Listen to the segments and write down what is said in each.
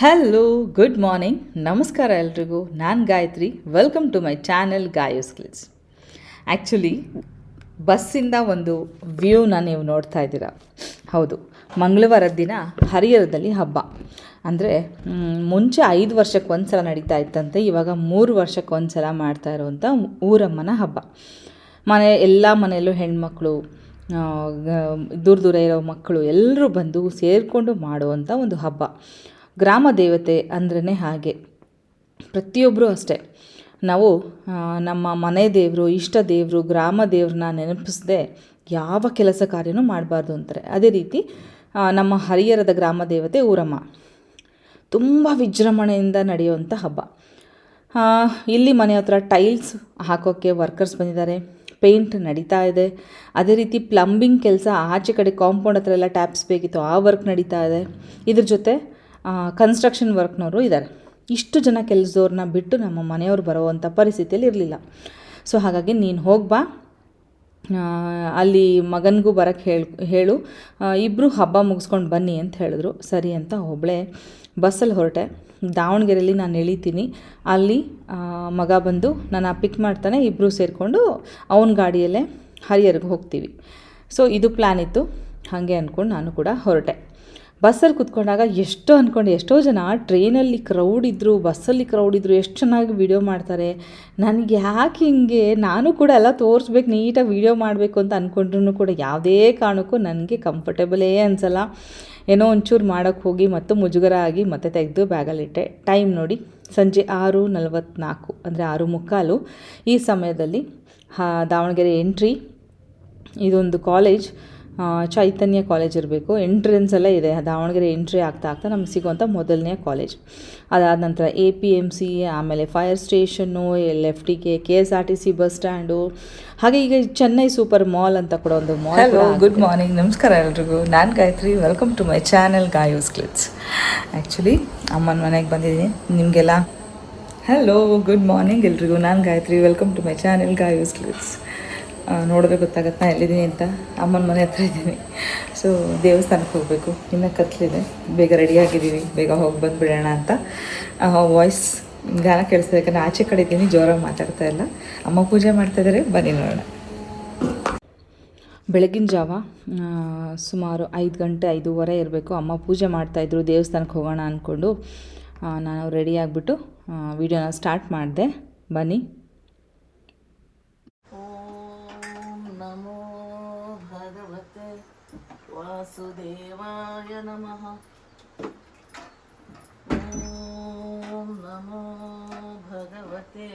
Hello good morning ನಮಸ್ಕಾರ ಎಲ್ರಿಗೂ. ನಾನು Gayatri. Welcome to my channel Gayo's clips actually ಬಸ್ಸಿಂದ ಒಂದು ವ್ಯೂನ ನೀವು ನೋಡ್ತಾ ಇದ್ದೀರಾ? ಹೌದು. ಮಂಗಳವಾರದ ದಿನ ಹರಿಹರದಲ್ಲಿ ಹಬ್ಬ. ಅಂದರೆ ಮುಂಚೆ ಐದು ವರ್ಷಕ್ಕೆ ಒಂದು ಸಲ ನಡೀತಾ ಇತ್ತಂತೆ, ಇವಾಗ ಮೂರು ವರ್ಷಕ್ಕೆ ಒಂದು ಸಲ ಮಾಡ್ತಾ ಇರುವಂಥ ಊರಮ್ಮನ ಹಬ್ಬ. ಮನೆ, ಎಲ್ಲ ಮನೆಯಲ್ಲೂ ಹೆಣ್ಮಕ್ಳು ದೂರ ದೂರ ಇರೋ ಮಕ್ಕಳು ಎಲ್ಲರೂ ಬಂದು ಸೇರಿಕೊಂಡು ಮಾಡುವಂಥ ಒಂದು ಹಬ್ಬ. ಗ್ರಾಮ ದೇವತೆ ಅಂದ್ರೇ ಹಾಗೆ. ಪ್ರತಿಯೊಬ್ಬರೂ ಅಷ್ಟೇ. ನಾವು ನಮ್ಮ ಮನೆ ದೇವರು, ಇಷ್ಟ ದೇವರು, ಗ್ರಾಮ ದೇವ್ರನ್ನ ನೆನಪಿಸದೆ ಯಾವ ಕೆಲಸ ಕಾರ್ಯನೂ ಮಾಡಬಾರ್ದು ಅಂತಾರೆ. ಅದೇ ರೀತಿ ನಮ್ಮ ಹರಿಹರದ ಗ್ರಾಮ ದೇವತೆ ಊರಮ್ಮ. ತುಂಬ ವಿಜೃಂಭಣೆಯಿಂದ ನಡೆಯುವಂಥ ಹಬ್ಬ. ಇಲ್ಲಿ ಮನೆ ಹತ್ರ ಟೈಲ್ಸ್ ಹಾಕೋಕ್ಕೆ ವರ್ಕರ್ಸ್ ಬಂದಿದ್ದಾರೆ. ಪೇಂಟ್ ನಡೀತಾ ಇದೆ. ಅದೇ ರೀತಿ ಪ್ಲಂಬಿಂಗ್ ಕೆಲಸ ಆಚೆ ಕಡೆ ಕಾಂಪೌಂಡ್ ಹತ್ರ ಎಲ್ಲ ಟ್ಯಾಪ್ಸ್ ಬೇಕಿತ್ತು, ಆ ವರ್ಕ್ ನಡೀತಾ ಇದೆ. ಇದ್ರ ಜೊತೆ ಕನ್ಸ್ಟ್ರಕ್ಷನ್ ವರ್ಕ್ನವರು ಇದ್ದಾರೆ ಇಷ್ಟು ಜನ ಕೆಲಸದವ್ರನ್ನ ಬಿಟ್ಟು ನಮ್ಮ ಮನೆಯವ್ರು ಬರುವಂಥ ಪರಿಸ್ಥಿತಿಯಲ್ಲಿ ಇರಲಿಲ್ಲ. ಸೊ ಹಾಗಾಗಿ ನೀನು ಹೋಗಿ ಬಾ. ಅಲ್ಲಿ ಮಗನಿಗೂ ಬರೋಕ್ಕೆ ಹೇಳಿ, ಹೇಳು. ಇಬ್ಬರು ಹಬ್ಬ ಮುಗಿಸ್ಕೊಂಡು ಬನ್ನಿ ಅಂತ ಹೇಳಿದ್ರು. ಸರಿ ಅಂತ ಒಬ್ಬಳೆ ಬಸ್ಸಲ್ಲಿ ಹೊರಟೆ. ದಾವಣಗೆರೆಯಲ್ಲಿ ನಾನು ಇಳಿತೀನಿ ಅಲ್ಲಿ ಮಗ ಬಂದು ನಾನು ಪಿಕ್ ಮಾಡ್ತಾನೆ. ಇಬ್ಬರು ಸೇರಿಕೊಂಡು ಅವನ ಗಾಡಿಯಲ್ಲೇ ಹರಿಯರ್ಗೆ ಹೋಗ್ತೀವಿ. ಸೊ ಇದು ಪ್ಲ್ಯಾನ್ ಇತ್ತು. ಹಾಗೆ ಅಂದ್ಕೊಂಡು ನಾನು ಕೂಡ ಹೊರಟೆ. ಬಸ್ಸಲ್ಲಿ ಕುತ್ಕೊಂಡಾಗ ಎಷ್ಟೋ ಅಂದ್ಕೊಂಡು ಎಷ್ಟೋ ಜನ ಟ್ರೈನಲ್ಲಿ ಕ್ರೌಡ್ ಇದ್ದರು ಬಸ್ಸಲ್ಲಿ ಕ್ರೌಡ್ ಇದ್ದರು ಎಷ್ಟು ಚೆನ್ನಾಗಿ ವೀಡಿಯೋ ಮಾಡ್ತಾರೆ. ನನಗೆ ಯಾಕೆ ಹಿಂಗೆ? ನಾನು ಕೂಡ ಎಲ್ಲ ತೋರಿಸ್ಬೇಕು, ನೀಟಾಗಿ ವೀಡಿಯೋ ಮಾಡಬೇಕು ಅಂತ ಅಂದ್ಕೊಂಡ್ರು ಕೂಡ ಯಾವುದೇ ಕಾರಣಕ್ಕೂ ನನಗೆ ಕಂಫರ್ಟೇಬಲೇ ಅನಿಸಲ್ಲ. ಏನೋ ಒಂಚೂರು ಮಾಡೋಕ್ಕೆ ಹೋಗಿ, ಮತ್ತು ಮುಜುಗರ ಆಗಿ ಮತ್ತೆ ತೆಗೆದು ಬ್ಯಾಗಲ್ಲಿಟ್ಟೆ ಟೈಮ್ ನೋಡಿ ಸಂಜೆ ಆರು ನಲವತ್ತ್ನಾಲ್ಕು ಅಂದರೆ ಆರು ಮುಕ್ಕಾಲು. ಈ ಸಮಯದಲ್ಲಿ ದಾವಣಗೆರೆ ಎಂಟ್ರಿ ಇದೊಂದು ಕಾಲೇಜ್ ಚೈತನ್ಯ ಕಾಲೇಜ್ ಇರಬೇಕು. ಎಂಟ್ರೆನ್ಸ್ ಎಲ್ಲ ಇದೆ. ದಾವಣಗೆರೆ ಎಂಟ್ರಿ ಆಗ್ತಾ ಆಗ್ತಾ ನಮ್ಗೆ ಸಿಗುವಂಥ ಮೊದಲನೇ ಕಾಲೇಜ್ ಅದಾದ ನಂತರ ಎ ಪಿ ಎಂ ಸಿ ಆಮೇಲೆ fire station ಲೆಫ್ಟಿಗೆ K S R T C bus stand ಹಾಗೆ ಈಗ ಚೆನ್ನೈ ಸೂಪರ್ ಮಾಲ್ ಅಂತ ಕೂಡ ಒಂದು ಮಾಲ್ ಹಲೋ ಗುಡ್ ಮಾರ್ನಿಂಗ್ ನಮಸ್ಕಾರ ಎಲ್ರಿಗೂ. ನಾನು Gayatri. Welcome to my channel Gayo's clips actually ಅಮ್ಮನ ಮನೆಗೆ ಬಂದಿದ್ದೀನಿ. ನಿಮಗೆಲ್ಲ? ಹಲೋ ಗುಡ್ ಮಾರ್ನಿಂಗ್ ಎಲ್ರಿಗೂ. ನಾನು Gayatri. Welcome to my channel Gayo's clips ನೋಡಿದ್ರೆ ಗೊತ್ತಾಗತ್ತೆ ನಾನು ಎಲ್ಲಿದ್ದೀನಿ ಅಂತ? ಅಮ್ಮನ ಮನೆ ಹತ್ರ ಇದ್ದೀನಿ. ಸೊ ದೇವಸ್ಥಾನಕ್ಕೆ ಹೋಗಬೇಕು. ಇನ್ನೂ ಕತ್ಲಿದೆ. ಬೇಗ ರೆಡಿಯಾಗಿದ್ದೀವಿ ಬೇಗ ಹೋಗಿ ಬಂದುಬಿಡೋಣ ಅಂತ. ವಾಯ್ಸ್ ಗಾನ ಕೇಳಿಸ್ತಾ ಯಾಕಂದರೆ ಆಚೆ ಕಡೆ ಇದ್ದೀನಿ. ಜೋರಾಗಿ ಮಾತಾಡ್ತಾ ಇಲ್ಲ. ಅಮ್ಮ ಪೂಜೆ ಮಾಡ್ತಾ ಇದ್ದಾರೆ. ಬನ್ನಿ ನೋಡೋಣ. ಬೆಳಗಿನ ಜಾವ ಸುಮಾರು ಐದು ಗಂಟೆ, ಐದೂವರೆ ಇರಬೇಕು. ಅಮ್ಮ ಪೂಜೆ ಮಾಡ್ತಾಯಿದ್ರು ದೇವಸ್ಥಾನಕ್ಕೆ ಹೋಗೋಣ ಅಂದ್ಕೊಂಡು ನಾನು ರೆಡಿ ವಿಡಿಯೋನ ಸ್ಟಾರ್ಟ್ ಮಾಡಿದೆ. ಬನ್ನಿ. वासुदेवाय नमः ॐ नमो भगवते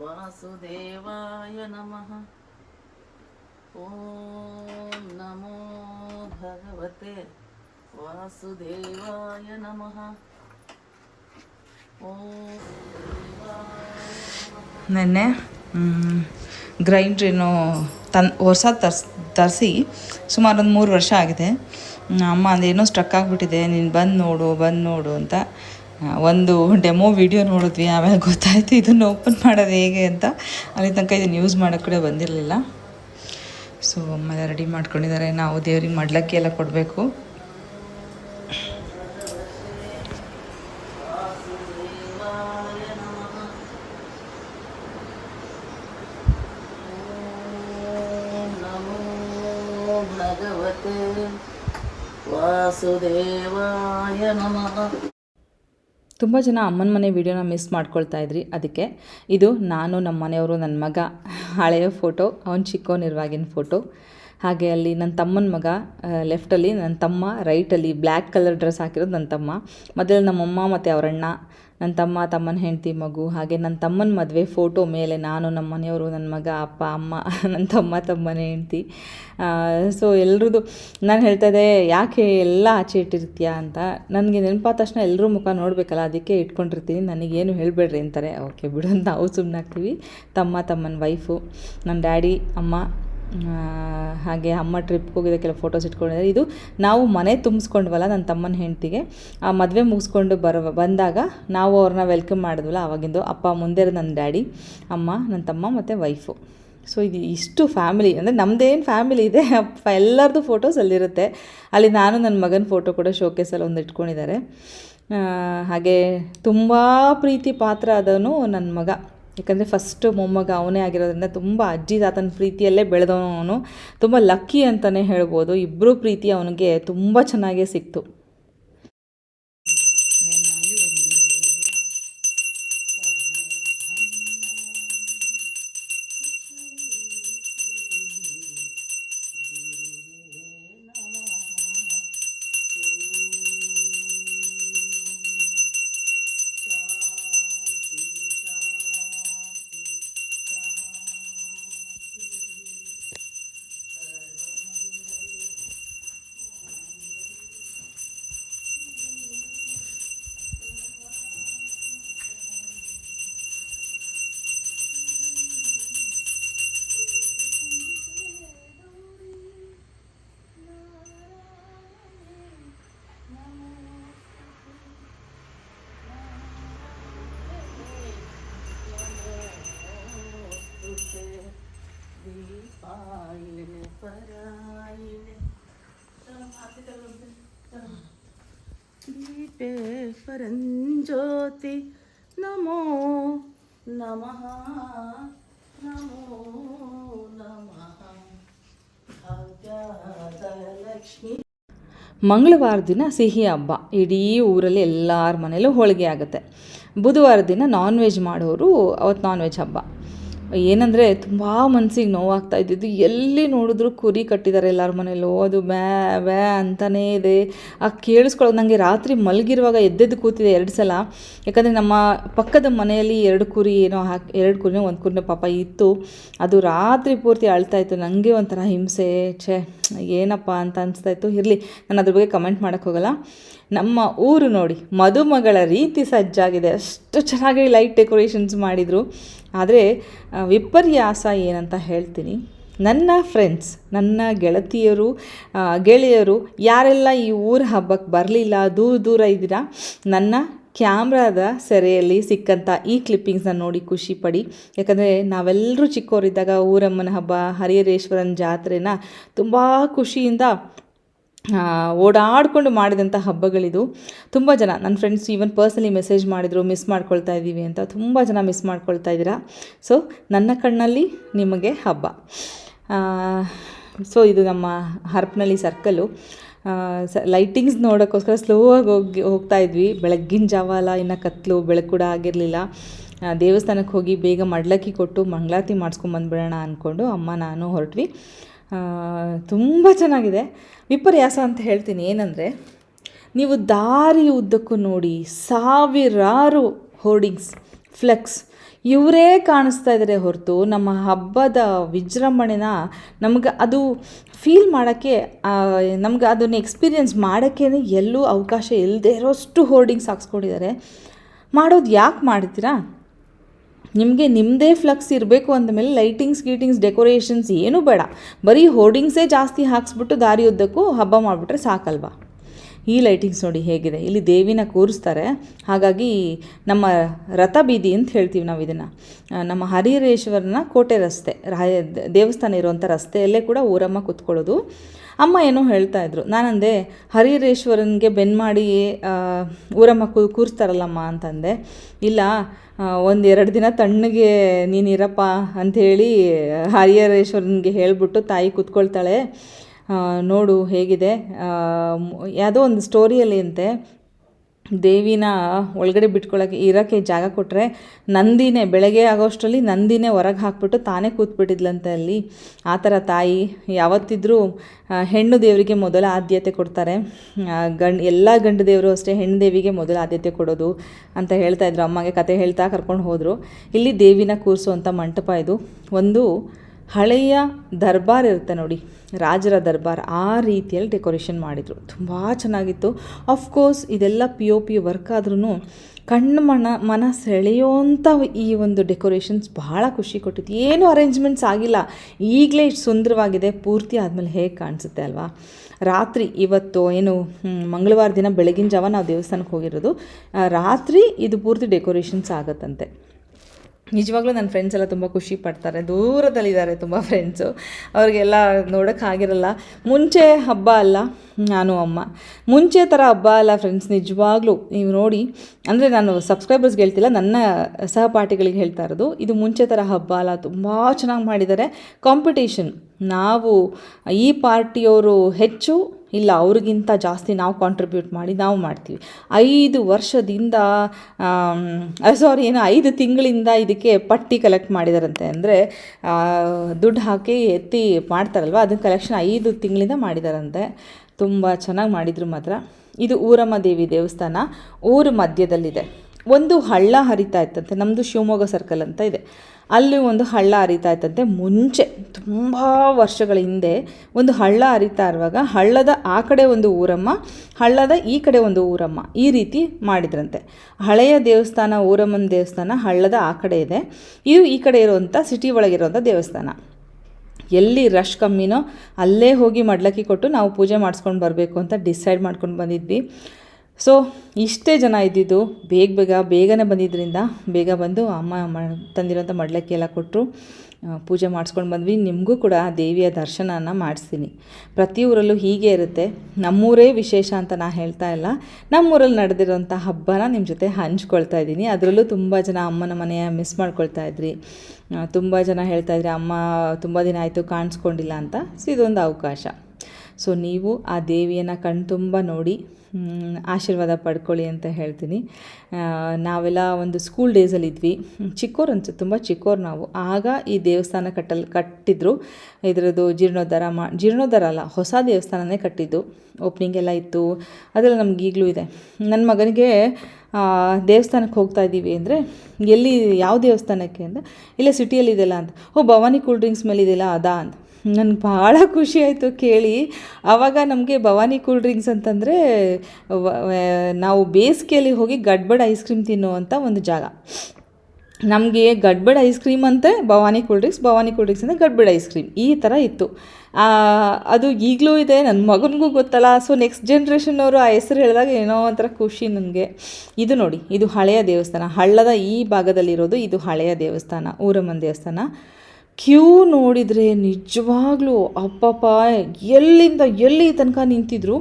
वासुदेवाय नमः ॐ नमो भगवते वासुदेवाय नमः ॐ ನೆನ್ನೆ ಗ್ರೈಂಡ್ರೇನು ತನ್ ಹೊಸ ತರ್ಸ್ ತರಿಸಿ ಸುಮಾರು ಒಂದು ಮೂರು ವರ್ಷ ಆಗಿದೆ. ಅಮ್ಮ ಅದೇನೋ ಸ್ಟ್ರಕ್ ಆಗಿಬಿಟ್ಟಿದೆ. ನೀನು ಬಂದು ನೋಡು ಬಂದು ನೋಡು ಅಂತ ಒಂದು ಡೆಮೋ ವಿಡಿಯೋ ನೋಡಿದ್ವಿ. ಆಮೇಲೆ ಗೊತ್ತಾಯಿತು ಇದನ್ನು ಓಪನ್ ಮಾಡೋದು ಹೇಗೆ ಅಂತ. ಅಲ್ಲಿ ತನಕ ಇದನ್ನು ಯೂಸ್ ಮಾಡೋಕ್ಕೆ ಕೂಡ ಬಂದಿರಲಿಲ್ಲ. ಸೊ ಅಮ್ಮ ರೆಡಿ ಮಾಡ್ಕೊಂಡಿದ್ದಾರೆ. ನಾವು ದೇವ್ರಿಗೆ ಮಡ್ಲಕ್ಕಿ ಎಲ್ಲ ಕೊಡಬೇಕು. भगवते वासुदेवाय नमः ತುಂಬ ಜನ ಅಮ್ಮನ ಮನೆ ವಿಡಿಯೋನ ಮಿಸ್ ಮಾಡ್ಕೊಳ್ತಾ ಇದ್ರಿ ಅದಕ್ಕೆ ಇದು ನಾನು ನಮ್ಮ ಮನೆಯವರು ನನ್ನ ಮಗ ಹಳೆಯ ಫೋಟೋ ಅವನ ಚಿಕ್ಕವನಿರುವಾಗಿನ ಫೋಟೋ ಹಾಗೆ ಅಲ್ಲಿ ನನ್ನ ತಮ್ಮನ ಮಗ ಲೆಫ್ಟಲ್ಲಿ ನನ್ನ ತಮ್ಮ ರೈಟಲ್ಲಿ ಬ್ಲ್ಯಾಕ್ ಕಲರ್ ಡ್ರೆಸ್ ಹಾಕಿರೋದು ನನ್ನ ತಮ್ಮ ಮೊದಲು ನಮ್ಮಮ್ಮ ಮತ್ತು ಅವರಣ್ಣ ನನ್ನ ತಮ್ಮ, ತಮ್ಮನ ಹೆಂಡತಿ ಮಗು, ಹಾಗೆ ನನ್ನ ತಮ್ಮನ ಮದುವೆ ಫೋಟೋ ಮೇಲೆ ನಾನು ನಮ್ಮ ಮನೆಯವರು, ನನ್ನ ಮಗ, ಅಪ್ಪ, ಅಮ್ಮ, ನನ್ನ ತಮ್ಮ, ತಮ್ಮನ ಹೆಂಡತಿ. ಸೊ ಎಲ್ರದ್ದು ನಾನು ಹೇಳ್ತಾ ಇದ್ದೆ, ಯಾಕೆ ಎಲ್ಲ ಆಚೆ ಇಟ್ಟಿರ್ತೀಯ ಅಂತ? ನನಗೆ ನೆನಪಾದ ತಕ್ಷಣ ಎಲ್ಲರೂ ಮುಖ ನೋಡಬೇಕಲ್ಲ, ಅದಕ್ಕೆ ಇಟ್ಕೊಂಡಿರ್ತೀನಿ. ನನಗೇನು ಹೇಳಬೇಡ್ರಿ ಅಂತಾರೆ. ಓಕೆ ಬಿಡು ನಾವು ಸುಮ್ಮನಾಗ್ತೀವಿ ತಮ್ಮ, ತಮ್ಮನ ವೈಫು ನನ್ನ ಡ್ಯಾಡಿ ಅಮ್ಮ ಹಾಗೆ ಅಮ್ಮ ಟ್ರಿಪ್ಗೆ ಹೋಗಿದ್ದ ಕೆಲವು ಫೋಟೋಸ್ ಇಟ್ಕೊಂಡಿದ್ದಾರೆ. ಇದು ನಾವು ಮನೆ ತುಂಬಿಸ್ಕೊಂಡ್ವಲ್ಲ ನನ್ನ ತಮ್ಮನ ಹೆಂಡತಿಗೆ. ಆ ಮದುವೆ ಮುಗಿಸ್ಕೊಂಡು ಬರ ಬಂದಾಗ ನಾವು ಅವ್ರನ್ನ ವೆಲ್ಕಮ್ ಮಾಡಿದ್ವಲ್ಲ ಆವಾಗಿಂದು ಅಪ್ಪ ಮುಂದೆ ನನ್ನ ಡ್ಯಾಡಿ ಅಮ್ಮ ನನ್ನ ತಮ್ಮ ಮತ್ತು ವೈಫು ಸೊ ಇದು ಇಷ್ಟು ಫ್ಯಾಮಿಲಿ ಅಂದರೆ ನಮ್ಮದೇನು ಫ್ಯಾಮಿಲಿ ಇದೆ, ಅಪ್ಪ ಎಲ್ಲರದ್ದು ಫೋಟೋಸ್ ಅಲ್ಲಿರುತ್ತೆ. ಅಲ್ಲಿ ನಾನು ನನ್ನ ಮಗನ ಫೋಟೋ ಕೂಡ ಶೋಕೇಸಲ್ಲಿ ಒಂದು ಇಟ್ಕೊಂಡಿದ್ದಾರೆ. ಹಾಗೆ ತುಂಬ ಪ್ರೀತಿ ಪಾತ್ರ ಆದವನು ನನ್ನ ಮಗ. ಯಾಕಂದರೆ ಫಸ್ಟ್ ಮೊಮ್ಮಗ ಅವನೇ ಆಗಿರೋದ್ರಿಂದ ತುಂಬ ಅಜ್ಜಿ ತಾತನ ಪ್ರೀತಿಯಲ್ಲೇ ಬೆಳೆದವನು ಅವನು. ತುಂಬ ಲಕ್ಕಿ ಅಂತಲೇ ಹೇಳ್ಬೋದು. ಇಬ್ಬರೂ ಪ್ರೀತಿ ಅವನಿಗೆ ತುಂಬ ಚೆನ್ನಾಗೇ ಸಿಕ್ತು. ದೀಪೇ ಪರಂಜ್ಯೋತಿ ನಮೋ ನಮಃ. ನಮೋ ಲಕ್ಷ್ಮಿ ಮಂಗಳವಾರ ದಿನ ಸಿಹಿ ಹಬ್ಬ. ಇಡೀ ಊರಲ್ಲಿ ಎಲ್ಲರ ಮನೇಲೂ ಹೋಳಿಗೆ ಆಗುತ್ತೆ. ಬುಧವಾರ ದಿನ ನಾನ್ ವೆಜ್ ಮಾಡೋರು ಅವತ್ತು ನಾನ್ ವೆಜ್ ಹಬ್ಬ. ಏನಂದರೆ ತುಂಬ ಮನಸ್ಸಿಗೆ ನೋವಾಗ್ತಾ ಇದ್ದಿದ್ದು. ಎಲ್ಲಿ ನೋಡಿದ್ರು ಕುರಿ ಕಟ್ಟಿದ್ದಾರೆ ಎಲ್ಲರ ಮನೇಲೂ ಅದು ಬ್ಯಾ ಬ್ಯಾ ಅಂತಲೇ ಇದೆ. ಆ ಕೇಳಿಸ್ಕೊಳ್ಳೋದು ನನಗೆ ರಾತ್ರಿ ಮಲಗಿರುವಾಗ ಎದ್ದೆದ್ದು ಕೂತಿದೆ ಎರಡು ಸಲ. ಯಾಕಂದರೆ ನಮ್ಮ ಪಕ್ಕದ ಮನೆಯಲ್ಲಿ ಎರಡು ಕುರಿ ಏನೋ ಹಾಕಿ, ಎರಡು ಕುರಿನೋ ಒಂದು ಕುರಿನೋ ಪಾಪ ಇತ್ತು. ಅದು ರಾತ್ರಿ ಪೂರ್ತಿ ಅಳ್ತಾ ಇತ್ತು. ನನಗೆ ಒಂಥರ ಹಿಂಸೆ. ಛೇ, ಏನಪ್ಪ ಅಂತ ಅನಿಸ್ತಾ ಇತ್ತು. ಇರಲಿ, ನಾನು ಅದ್ರ ಬಗ್ಗೆ ಕಮೆಂಟ್ ಮಾಡೋಕ್ಕೆ ಹೋಗಲ್ಲ. ನಮ್ಮ ಊರು ನೋಡಿ, ಮದುಮಗಳ ರೀತಿ ಸಜ್ಜಾಗಿದೆ. ಅಷ್ಟು ಚೆನ್ನಾಗಿ ಲೈಟ್ ಡೆಕೋರೇಷನ್ಸ್ ಮಾಡಿದರು. ಆದರೆ ವಿಪರ್ಯಾಸ ಏನಂತ ಹೇಳ್ತೀನಿ. ನನ್ನ ಫ್ರೆಂಡ್ಸ್, ನನ್ನ ಗೆಳತಿಯರು ಗೆಳೆಯರು, ಯಾರೆಲ್ಲ ಈ ಊರ ಹಬ್ಬಕ್ಕೆ ಬರಲಿಲ್ಲ, ದೂರ ದೂರ ಇದ್ದೀರಾ, ನನ್ನ ಕ್ಯಾಮ್ರಾದ ಸೆರೆಯಲ್ಲಿ ಸಿಕ್ಕಂಥ ಈ ಕ್ಲಿಪ್ಪಿಂಗ್ಸ್ನ ನೋಡಿ ಖುಷಿ ಪಡಿ. ಯಾಕಂದರೆ, ನಾವೆಲ್ಲರೂ ಚಿಕ್ಕವರಿದ್ದಾಗ ಊರಮ್ಮನ ಹಬ್ಬ, ಹರಿಹರೇಶ್ವರನ ಜಾತ್ರೆನ ತುಂಬ ಖುಷಿಯಿಂದ ಓಡಾಡಿಕೊಂಡು ಮಾಡಿದಂಥ ಹಬ್ಬಗಳಿದು ತುಂಬ ಜನ. ನನ್ನ ಫ್ರೆಂಡ್ಸ್ ಈವನ್ ಪರ್ಸ್ನಲಿ ಮೆಸೇಜ್ ಮಾಡಿದರು ಮಿಸ್ ಮಾಡ್ಕೊಳ್ತಾ ಇದ್ದೀವಿ ಅಂತ. ತುಂಬ ಜನ ಮಿಸ್ ಮಾಡ್ಕೊಳ್ತಾ ಇದ್ದೀರಾ ಸೊ ನನ್ನ ಕಣ್ಣಲ್ಲಿ ನಿಮಗೆ ಹಬ್ಬ. ಸೊ ಇದು ನಮ್ಮ ಹರ್ಪ್ನಲ್ಲಿ ಸರ್ಕಲ್ಲು ಸ ಲೈಟಿಂಗ್ಸ್ ನೋಡೋಕ್ಕೋಸ್ಕರ ಸ್ಲೋ ಆಗಿ ಹೋಗಿ, ಹೋಗ್ತಾ ಇದ್ವಿ. ಬೆಳಗ್ಗಿನ ಜಾವ ಅಲ್ಲ, ಇನ್ನು ಕತ್ತಲು ಬೆಳಕು ಕೂಡ ಆಗಿರಲಿಲ್ಲ. ದೇವಸ್ಥಾನಕ್ಕೆ ಹೋಗಿ ಬೇಗ ಮಡ್ಲಕ್ಕಿ ಕೊಟ್ಟು ಮಂಗಳಾರತಿ ಮಾಡಿಸ್ಕೊಂಬಂದ್ಬಿಡೋಣ ಅಂದ್ಕೊಂಡು ಅಮ್ಮ, ನಾನು ಹೊರಟ್ವಿ. ತುಂಬ ಚೆನ್ನಾಗಿದೆ. ವಿಪರ್ಯಾಸ ಅಂತ ಹೇಳ್ತೀನಿ ಏನಂದರೆ, ನೀವು ದಾರಿ ಉದ್ದಕ್ಕೂ ನೋಡಿ ಸಾವಿರಾರು ಹೋರ್ಡಿಂಗ್ಸ್, ಫ್ಲೆಕ್ಸ್ ಇವರೇ ಕಾಣಿಸ್ತಾ ಇದ್ದಾರೆ ಹೊರತು ನಮ್ಮ ಹಬ್ಬದ ವಿಜೃಂಭಣೆನ ನಮ್ಗೆ ಅದು ಫೀಲ್ ಮಾಡೋಕ್ಕೆ ನಮ್ಗೆ ಅದನ್ನು ಎಕ್ಸ್ಪೀರಿಯೆನ್ಸ್ ಮಾಡೋಕ್ಕೇ ಎಲ್ಲೂ ಅವಕಾಶ ಇಲ್ಲದೆ ಇರೋಷ್ಟು ಹೋರ್ಡಿಂಗ್ಸ್ ಹಾಕ್ಸ್ಕೊಂಡಿದ್ದಾರೆ. ಮಾಡೋದು ಯಾಕೆ ಮಾಡ್ತೀರಾ ನಿಮಗೆ ನಿಮ್ಮದೇ ಫ್ಲಕ್ಸ್ ಇರಬೇಕು ಅಂದಮೇಲೆ ಲೈಟಿಂಗ್ಸ್ ಗೀಟಿಂಗ್ಸ್ ಡೆಕೋರೇಷನ್ಸ್ ಏನೂ ಬೇಡ. ಬರೀ ಹೋರ್ಡಿಂಗ್ಸೇ ಜಾಸ್ತಿ ಹಾಕ್ಸ್ಬಿಟ್ಟು ದಾರಿ ಉದ್ದಕ್ಕೂ ಹಬ್ಬ ಮಾಡಿಬಿಟ್ರೆ ಸಾಕಲ್ವಾ? ಈ ಲೈಟಿಂಗ್ಸ್ ನೋಡಿ ಹೇಗಿದೆ. ಇಲ್ಲಿ ದೇವಿನ ಕೂರಿಸ್ತಾರೆ. ಹಾಗಾಗಿ ನಮ್ಮ ರಥ ಬೀದಿ ಅಂತ ಹೇಳ್ತೀವಿ ನಾವು ಇದನ್ನು. ನಮ್ಮ ಹರಿಹರೇಶ್ವರನ ಕೋಟೆ ರಸ್ತೆ, ರಾಯ, ದೇವಸ್ಥಾನ ಇರುವಂಥ ರಸ್ತೆಯಲ್ಲೇ ಕೂಡ ಊರಮ್ಮ ಕೂತ್ಕೊಳ್ಳೋದು. ಅಮ್ಮ ಏನೋ ಹೇಳ್ತಾ ಇದ್ರು. ನಾನಂದೆ, ಹರಿಹರೇಶ್ವರನಿಗೆ ಬೆನ್ ಮಾಡಿ ಊರಮ್ಮ ಕೂ ಕೂರಿಸ್ತಾರಲ್ಲಮ್ಮ ಅಂತಂದೆ. ಇಲ್ಲ ಒಂದು ಎರಡು ದಿನ ತಣ್ಣಗೆ ನೀನಿರಪ್ಪ ಅಂಥೇಳಿ, ಹರಿಹರೇಶ್ವರನಿಗೆ ಹೇಳಿಬಿಟ್ಟು ತಾಯಿ ಕೂತ್ಕೊಳ್ತಾಳೆ. ನೋಡು ಹೇಗಿದೆ. ಯಾವುದೋ ಒಂದು ಸ್ಟೋರಿಯಲ್ಲಿ ಅಂತೆ. ದೇವಿನ ಒಳಗಡೆ ಬಿಟ್ಕೊಳ್ಳೋಕೆ ಇರೋಕ್ಕೆ ಜಾಗ ಕೊಟ್ಟರೆ ನಂದಿನೇ, ಬೆಳಗ್ಗೆ ಆಗೋಷ್ಟರಲ್ಲಿ ನಂದಿನೇ ಹೊರಗೆ ಹಾಕ್ಬಿಟ್ಟು ತಾನೇ ಕೂತ್ಬಿಟ್ಟಿದ್ಲಂತೆ ಅಲ್ಲಿ. ಆ ಥರ ತಾಯಿ ಯಾವತ್ತಿದ್ರೂ ಹೆಣ್ಣು ದೇವರಿಗೆ ಮೊದಲ ಆದ್ಯತೆ ಕೊಡ್ತಾರೆ. ಗಂಡ್, ಎಲ್ಲ ಗಂಡು ದೇವರು ಅಷ್ಟೇ ಹೆಣ್ಣು ದೇವಿಗೆ ಮೊದಲ ಆದ್ಯತೆ ಕೊಡೋದು ಅಂತ ಹೇಳ್ತಾ ಇದ್ರು. ಅಮ್ಮಗೆ ಕತೆ ಹೇಳ್ತಾ ಕರ್ಕೊಂಡು ಹೋದರು. ಇಲ್ಲಿ ದೇವಿನ ಕೂರಿಸುವಂಥ ಮಂಟಪ ಇದು. ಒಂದು ಹಳೆಯ ದರ್ಬಾರ್ ಇರುತ್ತೆ ನೋಡಿ, ರಾಜರ ದರ್ಬಾರ್, ಆ ರೀತಿಯಲ್ಲಿ ಡೆಕೋರೇಷನ್ ಮಾಡಿದರು. ತುಂಬ ಚೆನ್ನಾಗಿತ್ತು. ಅಫ್ಕೋರ್ಸ್ ಇದೆಲ್ಲ ಪಿ ಒ ಪಿ ವರ್ಕ್ ಆದ್ರೂ ಕಣ್ಣು ಮನ ಮನ ಸೆಳೆಯುವಂಥ ಈ ಒಂದು ಡೆಕೋರೇಷನ್ಸ್ ಬಹಳ ಖುಷಿ ಕೊಟ್ಟಿತ್ತು. ಏನೂ ಅರೇಂಜ್ಮೆಂಟ್ಸ್ ಆಗಿಲ್ಲ. ಈಗಲೇ ಇಷ್ಟು ಸುಂದರವಾಗಿದೆ. ಪೂರ್ತಿ ಆದಮೇಲೆ ಹೇಗೆ ಕಾಣಿಸುತ್ತೆ ಅಲ್ವಾ? ರಾತ್ರಿ ಇವತ್ತು ಏನು ಮಂಗಳವಾರ ದಿನ ಬೆಳಗಿನ ಜಾವ ನಾವು ದೇವಸ್ಥಾನಕ್ಕೆ ಹೋಗಿರೋದು. ರಾತ್ರಿ ಇದು ಪೂರ್ತಿ ಡೆಕೋರೇಷನ್ಸ್ ಆಗುತ್ತಂತೆ. ನಿಜವಾಗ್ಲೂ ನನ್ನ ಫ್ರೆಂಡ್ಸ್ ಎಲ್ಲ ತುಂಬ ಖುಷಿ ಪಡ್ತಾರೆ. ದೂರದಲ್ಲಿದ್ದಾರೆ ತುಂಬ ಫ್ರೆಂಡ್ಸು ಅವ್ರಿಗೆಲ್ಲ ನೋಡೋಕ್ಕಾಗಿರಲ್ಲ ಮುಂಚೆ ಹಬ್ಬ ಅಲ್ಲ, ನಾನು ಅಮ್ಮ. ಮುಂಚೆ ಥರ ಹಬ್ಬ ಅಲ್ಲ ಫ್ರೆಂಡ್ಸ್ ನಿಜವಾಗ್ಲೂ. ನೀವು ನೋಡಿ, ಅಂದರೆ ನಾನು ಸಬ್ಸ್ಕ್ರೈಬರ್ಸ್ಗೆ ಹೇಳ್ತಿಲ್ಲ, ನನ್ನ ಸಹಪಾಠಿಗಳಿಗೆ ಹೇಳ್ತಾ ಇರೋದು, ಇದು ಮುಂಚೆ ಥರ ಹಬ್ಬ ಅಲ್ಲ. ತುಂಬ ಚೆನ್ನಾಗಿ ಮಾಡಿದ್ದಾರೆ. ಕಾಂಪಿಟೇಷನ್ ನಾವು ಈ ಪಾರ್ಟಿಯವರು ಹೆಚ್ಚು ಇಲ್ಲ, ಅವ್ರಿಗಿಂತ ಜಾಸ್ತಿ ನಾವು ಕಾಂಟ್ರಿಬ್ಯೂಟ್ ಮಾಡಿ ನಾವು ಮಾಡ್ತೀವಿ. ಐದು ವರ್ಷದಿಂದ ಸಾರಿ ಏನು ಐದು ತಿಂಗಳಿಂದ ಇದಕ್ಕೆ ಪಟ್ಟಿ ಕಲೆಕ್ಟ್ ಮಾಡಿದಾರಂತೆ ಅಂದರೆ ದುಡ್ಡು ಹಾಕಿ ಎತ್ತಿ ಮಾಡ್ತಾರಲ್ವ? ಅದನ್ನ ಕಲೆಕ್ಷನ್ ಐದು ತಿಂಗಳಿಂದ ಮಾಡಿದಾರಂತೆ. ತುಂಬ ಚೆನ್ನಾಗಿ ಮಾಡಿದರು ಮಾತ್ರ. ಇದು ಊರಮ್ಮ ದೇವಿ ದೇವಸ್ಥಾನ, ಊರ ಮಧ್ಯದಲ್ಲಿದೆ. ಒಂದು ಹಳ್ಳ ಹರಿತಾ ಇತ್ತಂತೆ. ನಮ್ಮದು ಶಿವಮೊಗ್ಗ ಸರ್ಕಲ್ ಅಂತ ಇದೆ. ಅಲ್ಲಿ ಒಂದು ಹಳ್ಳ ಹರಿತಾ ಇತ್ತಂತೆ. ಮುಂಚೆ ತುಂಬ ವರ್ಷಗಳ ಹಿಂದೆ ಒಂದು ಹಳ್ಳ ಹರಿತಾ ಇರುವಾಗ ಹಳ್ಳದ ಆ ಕಡೆ ಒಂದು ಊರಮ್ಮ, ಹಳ್ಳದ ಈ ಕಡೆ ಒಂದು ಊರಮ್ಮ ಈ ರೀತಿ ಮಾಡಿದ್ರಂತೆ. ಹಳೆಯ ದೇವಸ್ಥಾನ, ಊರಮ್ಮನ ದೇವಸ್ಥಾನ ಹಳ್ಳದ ಆ ಕಡೆ ಇದೆ. ಇದು ಈ ಕಡೆ ಇರುವಂಥ ಸಿಟಿ ಒಳಗಿರುವಂಥ ದೇವಸ್ಥಾನ. ಎಲ್ಲಿ ರಶ್ ಕಮ್ಮಿನೋ ಅಲ್ಲೇ ಹೋಗಿ ಮಡ್ಲಕ್ಕಿ ಕೊಟ್ಟು ನಾವು ಪೂಜೆ ಮಾಡಿಸ್ಕೊಂಡು ಬರಬೇಕು ಅಂತ ಡಿಸೈಡ್ ಮಾಡ್ಕೊಂಡು ಬಂದಿದ್ವಿ. ಸೊ ಇಷ್ಟೇ ಜನ ಇದ್ದಿದ್ದು ಬೇಗ ಬೇಗ, ಬೇಗನೆ ಬಂದಿದ್ದರಿಂದ ಬೇಗ ಬಂದು ಅಮ್ಮ ಮ ತಂದಿರೋಂಥ ಮಡ್ಲಕ್ಕಿ ಎಲ್ಲ ಕೊಟ್ಟರು ಪೂಜೆ ಮಾಡಿಸ್ಕೊಂಡು ಬಂದ್ವಿ. ನಿಮಗೂ ಕೂಡ ದೇವಿಯ ದರ್ಶನನ ಮಾಡಿಸ್ತೀನಿ. ಪ್ರತಿ ಊರಲ್ಲೂ ಹೀಗೆ ಇರುತ್ತೆ. ನಮ್ಮೂರೇ ವಿಶೇಷ ಅಂತ ನಾನು ಹೇಳ್ತಾ ಇಲ್ಲ. ನಮ್ಮೂರಲ್ಲಿ ನಡೆದಿರೋಂಥ ಹಬ್ಬನ ನಿಮ್ಮ ಜೊತೆ ಹಂಚ್ಕೊಳ್ತಾ ಇದ್ದೀನಿ. ಅದರಲ್ಲೂ ತುಂಬ ಜನ ಅಮ್ಮನ ಮನೆಯ ಮಿಸ್ ಮಾಡ್ಕೊಳ್ತಾ ಇದ್ರಿ. ತುಂಬ ಜನ ಹೇಳ್ತಾ ಇದ್ರಿ, ಅಮ್ಮ, ತುಂಬ ದಿನ ಆಯಿತು, ಕಾಣಿಸ್ಕೊಂಡಿಲ್ಲ ಅಂತ. ಸೊ ಇದೊಂದು ಅವಕಾಶ. ಸೊ ನೀವು ಆ ದೇವಿಯನ್ನು ಕಣ್ತುಂಬ ನೋಡಿ ಆಶೀರ್ವಾದ ಪಡ್ಕೊಳ್ಳಿ ಅಂತ ಹೇಳ್ತೀನಿ. ನಾವೆಲ್ಲ ಒಂದು ಸ್ಕೂಲ್ ಡೇಸಲ್ಲಿ ಇದ್ವಿ. ಚಿಕ್ಕೋರು ಅನ್ಸುತ್ತೆ ತುಂಬ ಚಿಕ್ಕೋರು ನಾವು. ಆಗ ಈ ದೇವಸ್ಥಾನ ಕಟ್ಟಲ್, ಕಟ್ಟಿದ್ರು. ಇದರದ್ದು ಜೀರ್ಣೋದ್ಧಾರ ಮಾ, ಜೀರ್ಣೋದ್ಧಾರ ಅಲ್ಲ, ಹೊಸ ದೇವಸ್ಥಾನನೇ ಕಟ್ಟಿದ್ದು. ಓಪನಿಂಗ್ ಎಲ್ಲ ಇತ್ತು. ಅದೆಲ್ಲ ನಮ್ಗೆ ಈಗಲೂ ಇದೆ. ನನ್ನ ಮಗನಿಗೆ ದೇವಸ್ಥಾನಕ್ಕೆ ಹೋಗ್ತಾ ಇದ್ದೀವಿ ಅಂದರೆ, ಎಲ್ಲಿ, ಯಾವ ದೇವಸ್ಥಾನಕ್ಕೆ ಅಂದರೆ ಇಲ್ಲೇ ಸಿಟಿಯಲ್ಲಿದೆಯಲ್ಲ ಅಂತ. ಓ, ಭವಾನಿ ಕೂಲ್ ಡ್ರಿಂಕ್ಸ್ ಮೇಲೆ ಇದೆಯಲ್ಲ ಅದಾ ಅಂತ. ನನಗೆ ಭಾಳ ಖುಷಿ ಆಯಿತು ಕೇಳಿ. ಆವಾಗ ನಮಗೆ ಭವಾನಿ ಕೂಲ್ ಡ್ರಿಂಕ್ಸ್ ಅಂತಂದರೆ ನಾವು ಬೇಸಿಗೆಯಲ್ಲಿ ಹೋಗಿ ಗಡ್ಬಡ್ ಐಸ್ ಕ್ರೀಮ್ ತಿನ್ನುವಂಥ ಒಂದು ಜಾಗ. ನಮಗೆ ಗಡ್ಬಡ್ ಐಸ್ ಕ್ರೀಮ್ ಅಂತೆ, Bhavani cool drinks, Bhavani cool drinks ಅಂದರೆ ಗಡ್ಬಡ್ ಐಸ್ ಕ್ರೀಮ್. ಈ ಥರ ಇತ್ತು. ಅದು ಈಗಲೂ ಇದೆ ನನ್ನ ಮಗನಿಗೂ ಗೊತ್ತಲ್ಲ. ಸೊ ನೆಕ್ಸ್ಟ್ ಜನ್ರೇಷನ್ ಅವರು ಆ ಹೆಸರು ಹೇಳಿದಾಗ ಏನೋ ಒಂಥರ ಖುಷಿ ನನಗೆ. ಇದು ನೋಡಿ, ಇದು ಹಳೆಯ ದೇವಸ್ಥಾನ. ಹಳ್ಳದ ಈ ಭಾಗದಲ್ಲಿರೋದು ಇದು ಹಳೆಯ ದೇವಸ್ಥಾನ, ಊರಮ್ಮನ ದೇವಸ್ಥಾನ. ಕ್ಯೂ ನೋಡಿದರೆ ನಿಜವಾಗ್ಲೂ ಅಪ್ಪಪ್ಪ, ಎಲ್ಲಿಂದ ಎಲ್ಲಿ ತನಕ ನಿಂತಿದ್ರು?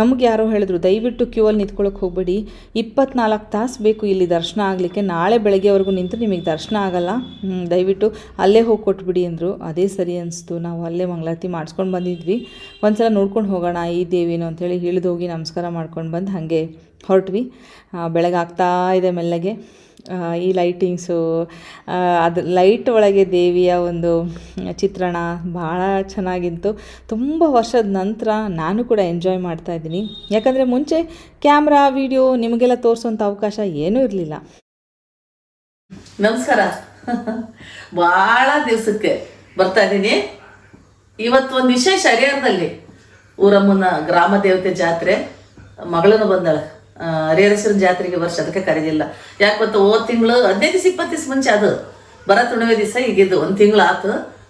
ನಮಗೆ ಯಾರೋ ಹೇಳಿದ್ರು, ದಯವಿಟ್ಟು ಕ್ಯೂ ಅಲ್ಲಿ ನಿಂತ್ಕೊಳ್ಳೋಕೆ ಹೋಗಬೇಡಿ. ಇಪ್ಪತ್ನಾಲ್ಕು ತಾಸು ಬೇಕು ಇಲ್ಲಿ ದರ್ಶನ ಆಗಲಿಕ್ಕೆ. ನಾಳೆ ಬೆಳಗ್ಗೆವರೆಗೂ ನಿಂತು ನಿಮಗೆ ದರ್ಶನ ಆಗಲ್ಲ. ದಯವಿಟ್ಟು ಅಲ್ಲೇ ಹೋಗಿ ಕೊಟ್ಬಿಡಿ, ಅಂದರು. ಅದೇ ಸರಿ ಅನಿಸ್ತು. ನಾವು ಅಲ್ಲೇ ಮಂಗಳಾರತಿ ಮಾಡಿಸ್ಕೊಂಡು ಬಂದಿದ್ವಿ. ಒಂದ್ಸಲ ನೋಡ್ಕೊಂಡು ಹೋಗೋಣ, ಈ ದೇವಿನು, ಅಂತೇಳಿ ಇಳಿದೋಗಿ ನಮಸ್ಕಾರ ಮಾಡ್ಕೊಂಡು ಬಂದು ಹಾಗೆ ಹೊರಟ್ವಿ. ಬೆಳಗಾಗ್ತಾ ಇದೆ ಮೆಲ್ಲಗೆ. ಈ ಲೈಟಿಂಗ್ಸು ಅದು ಲೈಟ್ ಒಳಗೆ ದೇವಿಯ ಒಂದು ಚಿತ್ರಣ ಭಾಳ ಚೆನ್ನಾಗಿತ್ತು. ತುಂಬ ವರ್ಷದ ನಂತರ ನಾನು ಕೂಡ ಎಂಜಾಯ್ ಮಾಡ್ತಾ ಇದ್ದೀನಿ. ಯಾಕಂದರೆ ಮುಂಚೆ ಕ್ಯಾಮ್ರಾ ವಿಡಿಯೋ ನಿಮಗೆಲ್ಲ ತೋರಿಸೋಂಥ ಅವಕಾಶ ಏನೂ ಇರಲಿಲ್ಲ. ನಮಸ್ಕಾರ. ಭಾಳ ದಿವಸಕ್ಕೆ ಬರ್ತಾ ಇದ್ದೀನಿ. ಇವತ್ತು ಒಂದು ವಿಶೇಷ ಹರಿಹರದಲ್ಲಿ ಊರಮ್ಮನ ಗ್ರಾಮ ದೇವತೆ ಜಾತ್ರೆ ಮಗಳನ್ನು ಬಂದಾಳ. ಆ, ಹರಿಹರೇಶ್ವರನ ಜಾತ್ರೆಗೆ ವರ್ಷ ಅದಕ್ಕೆ ಕರೆದಿಲ್ಲ. ಯಾಕೆ ಗೊತ್ತಾ ಹೋದ ತಿಂಗಳು ಹದಿನೈದು ದಿವಸ ಇಪ್ಪತ್ತು ದಿವಸ ಮುಂಚೆ ಅದು. ಬರ ತುಣಿವೆ ದಿವಸ ಈಗಿದ್ದು ಒಂದು ತಿಂಗಳು ಆತು.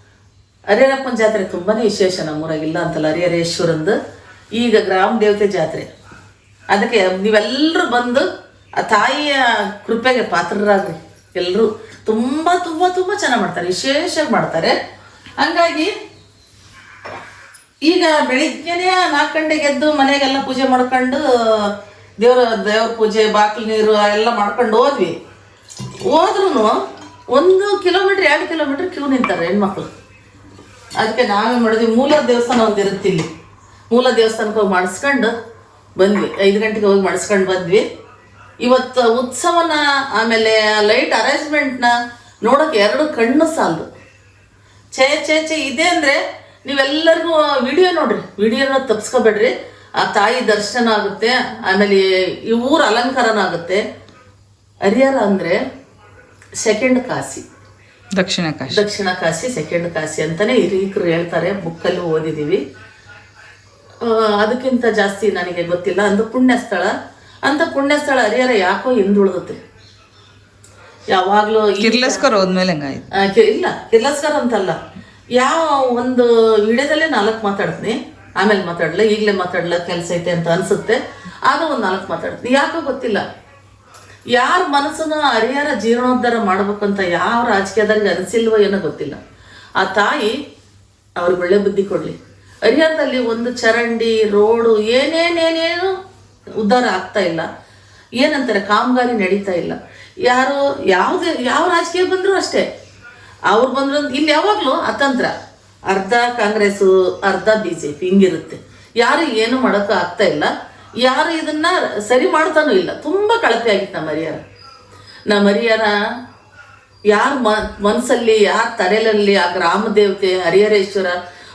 ಹರಿಹರಪ್ಪನ ಜಾತ್ರೆ ತುಂಬಾ ವಿಶೇಷ ನಮ್ಮೂರಾಗ ಇಲ್ಲ ಅಂತಲ್ಲ ಹರಿಹರೇಶ್ವರಂದು ಈಗ ಗ್ರಾಮ ದೇವತೆ ಜಾತ್ರೆ. ಅದಕ್ಕೆ ನೀವೆಲ್ಲರೂ ಬಂದು ಆ ತಾಯಿಯ ಕೃಪೆಗೆ ಪಾತ್ರರಾಗ್ರಿ. ಎಲ್ಲರೂ ತುಂಬ ತುಂಬ ತುಂಬ ಚೆನ್ನಾಗಿ ಮಾಡ್ತಾರೆ ವಿಶೇಷವಾಗಿ ಮಾಡ್ತಾರೆ. ಹಂಗಾಗಿ ಈಗ ಬೆಳಿಗ್ಗೆನೇ ನಾಲ್ಕು ಗಂಟೆಗೆ ಎದ್ದು ಮನೆಗೆಲ್ಲ ಪೂಜೆ ಮಾಡ್ಕೊಂಡು ದೇವ್ರ ದೇವ್ರ ಪೂಜೆ ಬಾಗಿಲು ನೀರು ಎಲ್ಲ ಮಾಡ್ಕೊಂಡು ಹೋದ್ವಿ. ಹೋದ್ರೂ ಒಂದು ಕಿಲೋಮೀಟ್ರ್, ಎರಡು ಕಿಲೋಮೀಟ್ರ್ ಕ್ಯೂ ನಿಂತಾರೆ ಹೆಣ್ಮಕ್ಳು. ಅದಕ್ಕೆ ನಾವೇನು ಮಾಡಿದ್ವಿ. ಮೂಲ ದೇವಸ್ಥಾನ ಒಂದು ಇರುತ್ತೆ ಇಲ್ಲಿ. ಮೂಲ ದೇವಸ್ಥಾನಕ್ಕೆ ಹೋಗಿ ಮಾಡಿಸ್ಕೊಂಡು ಬಂದ್ವಿ. ಐದು ಗಂಟೆಗೆ ಹೋಗಿ ಮಾಡಿಸ್ಕೊಂಡು ಬಂದ್ವಿ. ಇವತ್ತು ಉತ್ಸವನ, ಆಮೇಲೆ ಲೈಟ್ ಅರೇಂಜ್ಮೆಂಟ್ನ ನೋಡೋಕೆ ಎರಡು ಕಣ್ಣು ಸಾಲದು ಛೇ ಛೇ ಛೇ, ಇದೆ ಅಂದರೆ ನೀವೆಲ್ಲರಿಗೂ ವಿಡಿಯೋ ನೋಡ್ರಿ. ವಿಡಿಯೋನ ತಪ್ಸ್ಕೊಬೇಡ್ರಿ. ಆ ತಾಯಿ ದರ್ಶನ ಆಗುತ್ತೆ ಆಮೇಲೆ ಈ ಊರು ಅಲಂಕಾರನ ಆಗುತ್ತೆ ಹರಿಹರ ಅಂದರೆ ಸೆಕೆಂಡ್ ಕಾಶಿ. ದಕ್ಷಿಣ ಕಾಶಿ. ದಕ್ಷಿಣ ಕಾಶಿ ಸೆಕೆಂಡ್ ಕಾಶಿ ಅಂತಾನೆ ಹಿರಿಯಕರು ಹೇಳ್ತಾರೆ ಬುಕ್ಕಲ್ಲಿ ಓದಿದ್ದೀವಿ ಅದಕ್ಕಿಂತ ಜಾಸ್ತಿ ನನಗೆ ಗೊತ್ತಿಲ್ಲ. ಅಂದು ಪುಣ್ಯ ಸ್ಥಳ ಅಂತ ಪುಣ್ಯ ಸ್ಥಳ ಹರಿಹರ ಯಾಕೋ ಹಿಂದುಳಿದುತ್ತೆ ಯಾವಾಗಲೂ ಕಿರ್ಲಸ್ಕರ್ ಹೋದ್ಮೇಲೆ ಇಲ್ಲ ಕಿರ್ಲಸ್ಕರ್ ಅಂತಲ್ಲ. ಯಾವ ಒಂದು ವಿಡಿಯೋದಲ್ಲೇ ನಾಲ್ಕು ಮಾತಾಡ್ತೀನಿ. ಆಮೇಲೆ ಮಾತಾಡಲ್ಲ ಈಗಲೇ ಮಾತಾಡಲ್ಲ ಕೆಲಸ ಐತೆ ಅಂತ ಅನ್ಸುತ್ತೆ. ಆಗ ಒಂದು ನಾಲ್ಕು ಮಾತಾಡ್ತೀನಿ. ಯಾಕೋ ಗೊತ್ತಿಲ್ಲ. ಯಾರ ಮನಸ್ಸನ್ನು ಹರಿಹರ ಜೀರ್ಣೋದ್ಧಾರ ಮಾಡ್ಬೇಕಂತ ಯಾವ ರಾಜಕೀಯದಾಗ ಅನಿಸಿಲ್ವೋ ಏನೋ ಗೊತ್ತಿಲ್ಲ. ಆ ತಾಯಿ ಅವ್ರಿಗೆ ಒಳ್ಳೆ ಬುದ್ಧಿ ಕೊಡಲಿ. ಹರಿಹರದಲ್ಲಿ ಒಂದು ಚರಂಡಿ, ರೋಡು, ಏನೇನೇನೇನು ಉದ್ಧಾರ ಆಗ್ತಾ ಇಲ್ಲ. ಏನಂತಾರೆ? ಕಾಮಗಾರಿ ನಡೀತಾ ಇಲ್ಲ. ಯಾರು, ಯಾವುದೇ, ಯಾವ ರಾಜಕೀಯ ಬಂದರೂ ಅಷ್ಟೇ. ಅವ್ರು ಬಂದ್ರು ಇಲ್ಲಿ ಯಾವಾಗಲೂ ಅತಂತ್ರ. ಅರ್ಧ ಕಾಂಗ್ರೆಸ್ಸು, ಅರ್ಧ ಬಿ ಜೆ ಪಿ ಹಿಂಗಿರುತ್ತೆ. ಯಾರು ಏನು ಮಾಡೋಕ್ಕೂ ಆಗ್ತಾ ಇಲ್ಲ. ಯಾರು ಇದನ್ನ ಸರಿ ಮಾಡ್ತಾನೂ ಇಲ್ಲ. ತುಂಬ ಕಳಪೆ ಆಗಿತ್ತು ನಮ್ಮ ಹರಿಹರ. ನಮ್ಮ ಹರಿಹರ ಯಾರ ಮನಸ್ಸಲ್ಲಿ ಯಾರ ತಲೆಯಲ್ಲಿ ಆ ಗ್ರಾಮ ದೇವತೆ ಹರಿಹರೇಶ್ವರ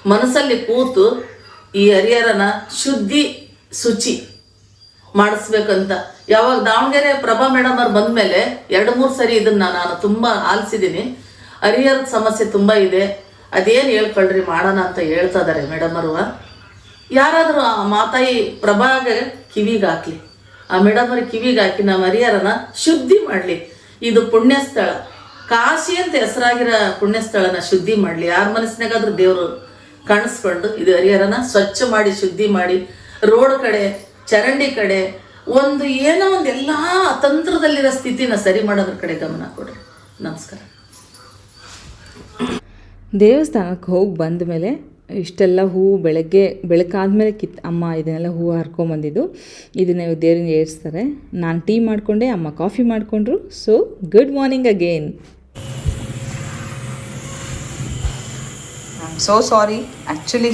ಮನಸ್ಸಲ್ಲಿ ಕೂತು ಈ ಹರಿಹರನ ಶುದ್ಧಿ ಶುಚಿ ಮಾಡಿಸ್ಬೇಕಂತ. ಯಾವಾಗ ದಾವಣಗೆರೆ ಪ್ರಭಾ ಮೇಡಮ್ ಅವ್ರು ಬಂದಮೇಲೆ ಎರಡು ಮೂರು ಸರಿ ಇದನ್ನ ನಾನು ತುಂಬ ಆಲಿಸಿದ್ದೀನಿ. ಹರಿಹರದ ಸಮಸ್ಯೆ ತುಂಬ ಇದೆ. ಅದೇನು ಹೇಳ್ಕೊಳ್ರಿ, ಮಾಡೋಣ ಅಂತ ಹೇಳ್ತಾ ಇದ್ದಾರೆ ಮೇಡಮ್ ಅವರು. ಯಾರಾದರೂ ಆ ಮಾತಾಯಿ ಪ್ರಭಾಗ ಕಿವಿಗೆ ಹಾಕ್ಲಿ. ಆ ಮೇಡಮ್ ಅವ್ರಿಗೆ ಕಿವಿಗೆ ಹಾಕಿ ನಮ್ಮ ಹರಿಹರನ ಶುದ್ಧಿ ಮಾಡಲಿ. ಇದು ಪುಣ್ಯ ಸ್ಥಳ ಕಾಶಿ ಅಂತ ಹೆಸರಾಗಿರೋ ಪುಣ್ಯ ಸ್ಥಳನ ಶುದ್ಧಿ ಮಾಡಲಿ. ಯಾರ ಮನಸ್ಸಿನಾಗಾದ್ರೂ ದೇವರು ಕಾಣಿಸ್ಕೊಂಡು ಇದು ಹರಿಹರನ ಸ್ವಚ್ಛ ಮಾಡಿ, ಶುದ್ಧಿ ಮಾಡಿ, ರೋಡ್ ಕಡೆ, ಚರಂಡಿ ಕಡೆ, ಒಂದು ಏನೋ ಒಂದು ಎಲ್ಲ ಅತಂತ್ರದಲ್ಲಿರೋ ಸ್ಥಿತಿನ ಸರಿ ಮಾಡೋದ್ರ ಕಡೆ ಗಮನ ಕೊಡ್ರಿ ನಮಸ್ಕಾರ. ದೇವಸ್ಥಾನಕ್ಕೆ ಹೋಗಿ ಬಂದ ಮೇಲೆ ಇಷ್ಟೆಲ್ಲ ಹೂವು ಬೆಳಗ್ಗೆ, ಬೆಳಕಾದ್ಮೇಲೆ ಕಿತ್ತು, ಅಮ್ಮ ಇದನ್ನೆಲ್ಲ ಹೂವು ಹರ್ಕೊಂಬಂದಿದ್ದು ಇದನ್ನ ದೇವ್ರಿಗೆ ಏರಿಸ್ತಾರೆ. ನಾನು ಟೀ ಮಾಡಿಕೊಂಡೆ, ಅಮ್ಮ ಕಾಫಿ ಮಾಡಿಕೊಂಡ್ರು. So good morning again so sorry actually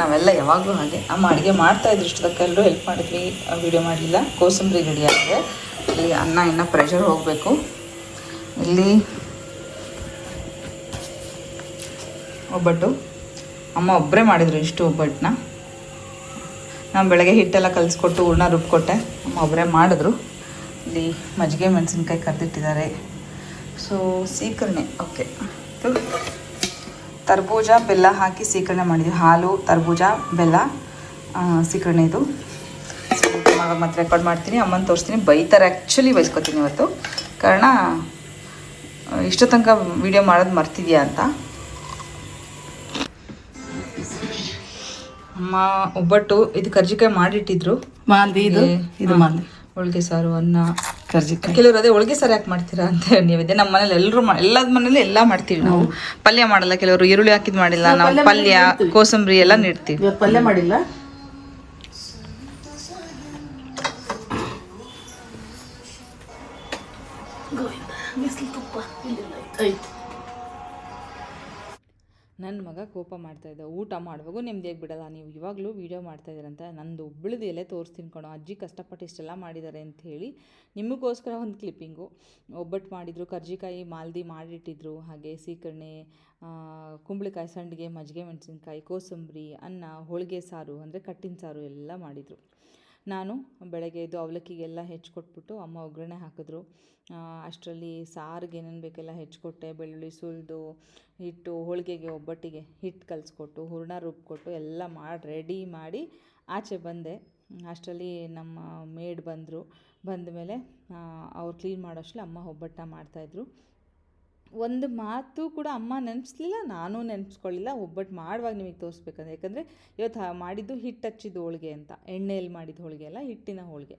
ನಾವೆಲ್ಲ ಯಾವಾಗಲೂ ಹಾಗೆ. ಅಮ್ಮ ಅಡುಗೆ ಮಾಡ್ತಾಯಿದ್ರು ಇಷ್ಟದಕ್ಕೆ ಎಲ್ಲರೂ ಹೆಲ್ಪ್ ಮಾಡಿದ್ವಿ. ವೀಡಿಯೋ ಮಾಡಲಿಲ್ಲ. ಕೋಸಂಬರಿ ರೆಡಿ ಆಗಿದೆ ಇಲ್ಲಿ ಅನ್ನ, ಇನ್ನೂ ಪ್ರೆಷರ್ ಹೋಗಬೇಕು. ಇಲ್ಲಿ ಒಬ್ಬಟ್ಟು. ಅಮ್ಮ ಒಬ್ಬರೇ ಮಾಡಿದರು ಇಷ್ಟು ಒಬ್ಬಟ್ಟನ್ನ. ನಾನು ಬೆಳಗ್ಗೆ ಹಿಟ್ಟೆಲ್ಲ ಕಲಿಸ್ಕೊಟ್ಟು ಹೂರ್ಣ ರುಬ್ಕೊಟ್ಟೆ. ಅಮ್ಮ ಒಬ್ಬರೇ ಮಾಡಿದ್ರು. ಇಲ್ಲಿ ಮಜ್ಜಿಗೆ ಮೆಣಸಿನ್ಕಾಯಿ ಕರೆದಿಟ್ಟಿದ್ದಾರೆ. ಸೊ ಸೀಕರಣೆ ಓಕೆ ತರ್ಬೂಜ, ಬೆಲ್ಲ ಹಾಕಿ ಸೀಕರಣೆ ಮಾಡಿದ್ವಿ. ಹಾಲು, ತರ್ಬೂಜ, ಬೆಲ್ಲ ಸೀಕರಣೆ ಇದು. ಮತ್ತೆ ರೆಕಾರ್ಡ್ ಮಾಡ್ತೀನಿ. ಅಮ್ಮನ ತೋರಿಸ್ತೀನಿ. ಬೈತಾರೆ ಆ್ಯಕ್ಚುಲಿ ಬೈಸ್ಕೊತೀನಿ ಇವತ್ತು. ಕಾರಣ ಇಷ್ಟು ತನಕ ವಿಡಿಯೋ ಮಾಡೋದು ಮರ್ತಿದ್ಯಾ ಅಂತ. ಅಮ್ಮ ಒಬ್ಬಟ್ಟು ಇದು ಕರ್ಜಿಕಾಯಿ ಮಾಡಿಟ್ಟಿದ್ರು. ಮಾಲ್ದಿ ಇದು ಇದು ಮಾಲ್ದಿ ಹೋಳಿಗೆ ಸಾರು ಅನ್ನ. ಕರ್ಜಿಕಾಯಿ. ಕೆಲವರು ಅದೇ ಹೋಳಿಗೆ ಸಾರು ಯಾಕೆ ಮಾಡ್ತೀರಾ ಅಂತ ನೀವಿದೆ ನಮ್ಮ ಮನೇಲಿ ಎಲ್ಲರೂ ಎಲ್ಲದ ಮನೇಲಿ ಎಲ್ಲ ಮಾಡ್ತೀವಿ ನಾವು. ಪಲ್ಯ ಮಾಡಲ್ಲ ಕೆಲವರು ಈರುಳ್ಳಿ ಹಾಕಿದ್ ಮಾಡಿಲ್ಲ ನಾವು ಪಲ್ಯ ಕೋಸಂಬರಿ ಎಲ್ಲ ನೀಡ್ತೀವಿ. ಪಲ್ಯ ಮಾಡಿಲ್ಲ? ಐತೆ ನನ್ನ ಮಗ ಕೋಪ ಮಾಡ್ತಾ ಇದ್ದ. ಊಟ ಮಾಡುವಾಗೂ ನೆಮ್ಮದಿಯಾಗಿ ಬಿಡಲ್ಲ. ನೀವು ಇವಾಗಲೂ ವೀಡಿಯೋ ಮಾಡ್ತಾ ಇದ್ದೀರಂತ ನಂದು ಉಬ್ಬಳದ ಎಲೆ ತೋರಿಸ್ತೀನಿ ಕಣೋ. ಅಜ್ಜಿ ಕಷ್ಟಪಟ್ಟು ಇಷ್ಟೆಲ್ಲ ಮಾಡಿದ್ದಾರೆ ಅಂತ ಹೇಳಿ ನಿಮಗೋಸ್ಕರ ಒಂದು ಕ್ಲಿಪ್ಪಿಂಗು ಒಬ್ಬಟ್ಟು ಮಾಡಿದರು, ಕರ್ಜಿಕಾಯಿ ಮಾಲ್ದಿ ಮಾಡಿಟ್ಟಿದ್ರು. ಹಾಗೆ ಸೀಕರಣೆ ಕುಂಬಳಕಾಯಿ, ಸಂಡಿಗೆ, ಮಜ್ಜಿಗೆ, ಮೆಣಸಿನ್ಕಾಯಿ, ಕೋಸಂಬರಿ, ಅನ್ನ, ಹೋಳಿಗೆ ಸಾರು, ಅಂದರೆ ಕಟ್ಟಿನ ಸಾರು ಎಲ್ಲ ಮಾಡಿದರು. ನಾನು ಬೆಳಗ್ಗೆ ಎದ್ದು ಅವಲಕ್ಕಿಗೆಲ್ಲ ಹೆಚ್ಚಿಕೊಟ್ಬಿಟ್ಟು ಅಮ್ಮ ಒಗ್ಗರಣೆ ಹಾಕಿದ್ರು. ಅಷ್ಟರಲ್ಲಿ ಸಾರಿಗೆ ಏನೇನು ಬೇಕೆಲ್ಲ ಹೆಚ್ಚಿಕೊಟ್ಟೆ ಬೆಳ್ಳುಳ್ಳಿ, ಸುಲಿದು, ಹಿಟ್ಟು, ಹೋಳಿಗೆಗೆ ಒಬ್ಬಟ್ಟಿಗೆ ಹಿಟ್ಟು ಕಲಿಸ್ಕೊಟ್ಟು, ಹೂರಣ ರುಬ್ಕೊಟ್ಟು ಎಲ್ಲ ಮಾಡಿ, ರೆಡಿ ಮಾಡಿ ಆಚೆ ಬಂದೆ. ಅಷ್ಟರಲ್ಲಿ ನಮ್ಮ ಮೇಡ್ ಬಂದರು. ಬಂದ ಮೇಲೆ ಅವ್ರು ಕ್ಲೀನ್ ಮಾಡೋಷ್ಟರಲ್ಲಿ ಅಮ್ಮ ಒಬ್ಬಟ್ಟು ಮಾಡ್ತಾಯಿದ್ರು. ಒಂದು ಮಾತು ಕೂಡ ಅಮ್ಮ ನೆನೆಸ್ಲಿಲ್ಲ, ನಾನು ನೆನೆಸ್ಕೊಳ್ಳಿಲ್ಲ. ಒಬ್ಬಟ್ಟು ಮಾಡುವಾಗ ನಿಮಗೆ ತೋರಿಸ್ಬೇಕಂದ್ರೆ, ಯಾಕಂದರೆ ಇವತ್ತು ಮಾಡಿದ್ದು ಹಿಟ್ಟು ಹಚ್ಚಿದ ಹೋಳಿಗೆ ಅಂತ. ಎಣ್ಣೆಯಲ್ಲಿ ಮಾಡಿದ ಹೋಳಿಗೆ ಅಲ್ಲ, ಹಿಟ್ಟಿನ ಹೋಳಿಗೆ.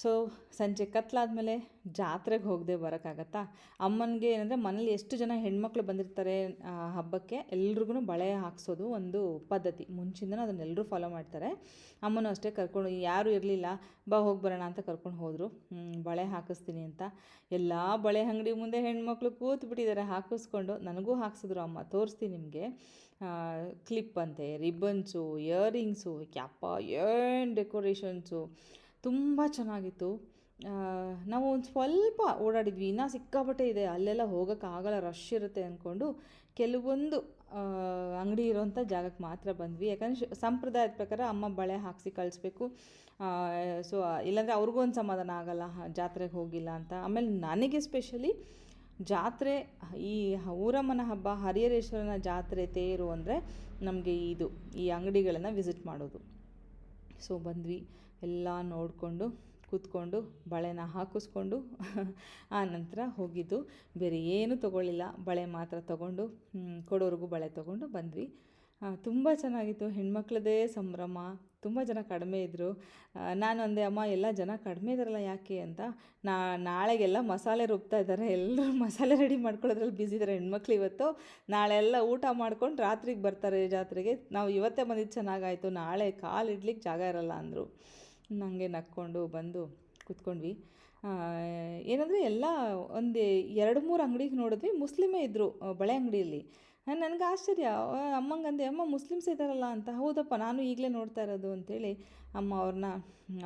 ಸೊ ಸಂಜೆ ಕತ್ಲಾದಮೇಲೆ ಜಾತ್ರೆಗೆ ಹೋಗದೆ ಬರೋಕ್ಕಾಗತ್ತಾ? ಅಮ್ಮನಿಗೆ ಏನಂದರೆ ಮನೇಲಿ ಎಷ್ಟು ಜನ ಹೆಣ್ಮಕ್ಳು ಬಂದಿರ್ತಾರೆ ಹಬ್ಬಕ್ಕೆ ಎಲ್ರಿಗೂ ಬಳೆ ಹಾಕ್ಸೋದು ಒಂದು ಪದ್ಧತಿ. ಮುಂಚಿಂದನೂ ಅದನ್ನೆಲ್ಲರೂ ಫಾಲೋ ಮಾಡ್ತಾರೆ. ಅಮ್ಮನೂ ಅಷ್ಟೇ ಕರ್ಕೊಂಡು, ಯಾರೂ ಇರಲಿಲ್ಲ, ಬಾ ಹೋಗಿ ಬರೋಣ ಅಂತ ಕರ್ಕೊಂಡು ಹೋದರು. ಬಳೆ ಹಾಕಿಸ್ತೀನಿ ಅಂತ. ಎಲ್ಲ ಬಳೆ ಅಂಗಡಿ ಮುಂದೆ ಹೆಣ್ಮಕ್ಳು ಕೂತು ಬಿಟ್ಟಿದ್ದಾರೆ ಹಾಕಿಸ್ಕೊಂಡು. ನನಗೂ ಹಾಕ್ಸಿದ್ರು ಅಮ್ಮ, ತೋರಿಸ್ತೀನಿ ನಿಮಗೆ. ಕ್ಲಿಪ್ ಅಂತೆ ರಿಬ್ಬನ್ಸು ಇಯರಿಂಗ್ಸು ಕ್ಯಾಪ ಏನು ಡೆಕೋರೇಷನ್ಸು ತುಂಬ ಚೆನ್ನಾಗಿತ್ತು. ನಾವು ಒಂದು ಸ್ವಲ್ಪ ಓಡಾಡಿದ್ವಿ. ಇನ್ನೂ ಸಿಕ್ಕಾಪಟ್ಟೆ ಇದೆ. ಅಲ್ಲೆಲ್ಲ ಹೋಗೋಕ್ಕಾಗಲ್ಲ ರಶ್ ಇರುತ್ತೆ ಅಂದ್ಕೊಂಡು ಕೆಲವೊಂದು ಅಂಗಡಿ ಇರೋಂಥ ಜಾಗಕ್ಕೆ ಮಾತ್ರ ಬಂದ್ವಿ. ಯಾಕಂದರೆ ಸಂಪ್ರದಾಯದ ಪ್ರಕಾರ ಅಮ್ಮ ಬಳೆ ಹಾಕಿಸಿ ಕಳಿಸ್ಬೇಕು. ಸೊ ಇಲ್ಲಾಂದರೆ ಅವ್ರಿಗೂ ಒಂದು ಸಮಾಧಾನ ಆಗಲ್ಲ. ಜಾತ್ರೆಗೆ ಹೋಗಿಲ್ಲ ಅಂತ. ಆಮೇಲೆ ನನಗೆ ಸ್ಪೆಷಲಿ ಜಾತ್ರೆ, ಈ ಊರಮ್ಮನ ಹಬ್ಬ, ಹರಿಹರೇಶ್ವರನ ಜಾತ್ರೆ ತೇರು ಅಂದರೆ ನಮಗೆ ಇದು, ಈ ಅಂಗಡಿಗಳನ್ನು ವಿಸಿಟ್ ಮಾಡೋದು. ಸೊ ಬಂದ್ವಿ. ಎಲ್ಲ ನೋಡಿಕೊಂಡು ಕೂತ್ಕೊಂಡು ಬಳೆನ ಹಾಕಿಸ್ಕೊಂಡು ಆ ನಂತರ ಹೋಗಿದ್ದು. ಬೇರೆ ಏನೂ ತೊಗೊಳ್ಳಿಲ್ಲ. ಬಳೆ ಮಾತ್ರ ತೊಗೊಂಡು ಕೊಡೋರಿಗೂ ಬಳೆ ತೊಗೊಂಡು ಬಂದ್ವಿ. ತುಂಬ ಚೆನ್ನಾಗಿತ್ತು. ಹೆಣ್ಮಕ್ಳದೇ ಸಂಭ್ರಮ. ತುಂಬ ಜನ ಕಡಿಮೆ ಇದ್ದರು ನಾನು ಅಂದೆ, ಅಮ್ಮ, ಎಲ್ಲ ಜನ ಕಡಿಮೆ ಇದ್ದಾರಲ್ಲ ಯಾಕೆ? ಅಂತ. ನಾ, ನಾಳೆಗೆಲ್ಲ ಮಸಾಲೆ ರುಬ್ತಾ ಇದ್ದಾರೆ. ಎಲ್ಲರೂ ಮಸಾಲೆ ರೆಡಿ ಮಾಡ್ಕೊಳ್ಳೋದ್ರಲ್ಲಿ ಬ್ಯುಸಿ ಇದ್ದಾರೆ ಹೆಣ್ಮಕ್ಳು ಇವತ್ತು. ನಾಳೆ ಎಲ್ಲ ಊಟ ಮಾಡ್ಕೊಂಡು ರಾತ್ರಿಗೆ ಬರ್ತಾರೆ ಜಾತ್ರೆಗೆ. ನಾವು ಇವತ್ತೇ ಬಂದಿದ್ದು ಚೆನ್ನಾಗಾಯಿತು. ನಾಳೆ ಕಾಲು ಇಡ್ಲಿಕ್ಕೆ ಜಾಗ ಇರಲ್ಲ ಅಂದರು. ನನಗೆ ನಕ್ಕೊಂಡು ಬಂದು ಕೂತ್ಕೊಂಡ್ವಿ. ಏನಂದರೆ ಎಲ್ಲ ಒಂದು ಎರಡು ಮೂರು ಅಂಗಡಿಗೆ ನೋಡಿದ್ವಿ. ಮುಸ್ಲಿಮೇ ಇದ್ದರು ಬಳೆ ಅಂಗಡಿಯಲ್ಲಿ. ನನಗೆ ಆಶ್ಚರ್ಯ. ಅಮ್ಮಂಗೆ ಅಂದೆ, ಅಮ್ಮ, ಮುಸ್ಲಿಮ್ಸ್ ಇದ್ದಾರಲ್ಲ ಅಂತ. ಹೌದಪ್ಪ, ನಾನು ಈಗಲೇ ನೋಡ್ತಾ ಇರೋದು. ಅಂತೇಳಿ, ಅಮ್ಮ ಅವ್ರನ್ನ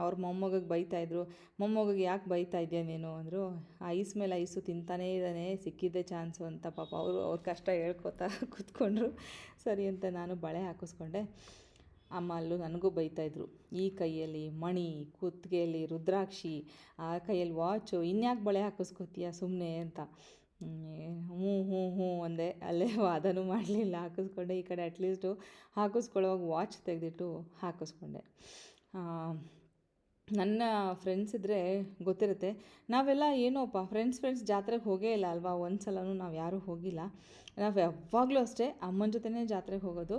ಅವ್ರ ಮೊಮ್ಮಗಗೆ ಬೈತಾಯಿದ್ರು ಮೊಮ್ಮಗಗೆ ಯಾಕೆ ಬೈತಾ ಇದೆಯಾ ನೀನು? ಅಂದರು ಐಸ್ ಮೇಲೆ ಐಸು ತಿಂತಾನೇ ಇದ್ದಾನೆ ಸಿಕ್ಕಿದ್ದೆ ಚಾನ್ಸು ಅಂತ. ಪಾಪ ಅವರು, ಅವ್ರ ಕಷ್ಟ ಹೇಳ್ಕೊತಾ ಕೂತ್ಕೊಂಡ್ರು. ಸರಿ ಅಂತ ನಾನು ಬಳೆ ಹಾಕಿಸ್ಕೊಂಡೆ. ಅಮ್ಮ ಅಲ್ಲೂ ನನಗೂ ಬೈತಾಯಿದ್ರು, ಈ ಕೈಯಲ್ಲಿ ಮಣಿ, ಕುತ್ತಿಗೆಯಲ್ಲಿ ರುದ್ರಾಕ್ಷಿ, ಆ ಕೈಯಲ್ಲಿ ವಾಚು, ಇನ್ಯಾಕೆ ಬಳೆ ಹಾಕಿಸ್ಕೊತೀಯ ಸುಮ್ಮನೆ ಅಂತ. ಹ್ಞೂ ಹ್ಞೂ ಹ್ಞೂ ಅಂದೆ. ಅಲ್ಲೇ ವಾದನೂ ಮಾಡಲಿಲ್ಲ. ಹಾಕಿಸ್ಕೊಂಡೆ ಈ ಕಡೆ ಅಟ್ಲೀಸ್ಟು ಹಾಕಿಸ್ಕೊಳ್ಳೋವಾಗ ವಾಚ್ ತೆಗೆದಿಟ್ಟು ಹಾಕಿಸ್ಕೊಂಡೆ. ನನ್ನ ಫ್ರೆಂಡ್ಸ್ ಇದ್ದರೆ ಗೊತ್ತಿರುತ್ತೆ. ನಾವೆಲ್ಲ ಏನೋಪ್ಪ ಫ್ರೆಂಡ್ಸ್ ಫ್ರೆಂಡ್ಸ್ ಜಾತ್ರೆಗೆ ಹೋಗೇ ಇಲ್ಲ ಅಲ್ವಾ? ಒಂದು ಸಲನೂ ನಾವು ಯಾರೂ ಹೋಗಿಲ್ಲ. ನಾವು ಯಾವಾಗಲೂ ಅಷ್ಟೇ ಅಮ್ಮನ ಜೊತೆನೇ ಜಾತ್ರೆಗೆ ಹೋಗೋದು.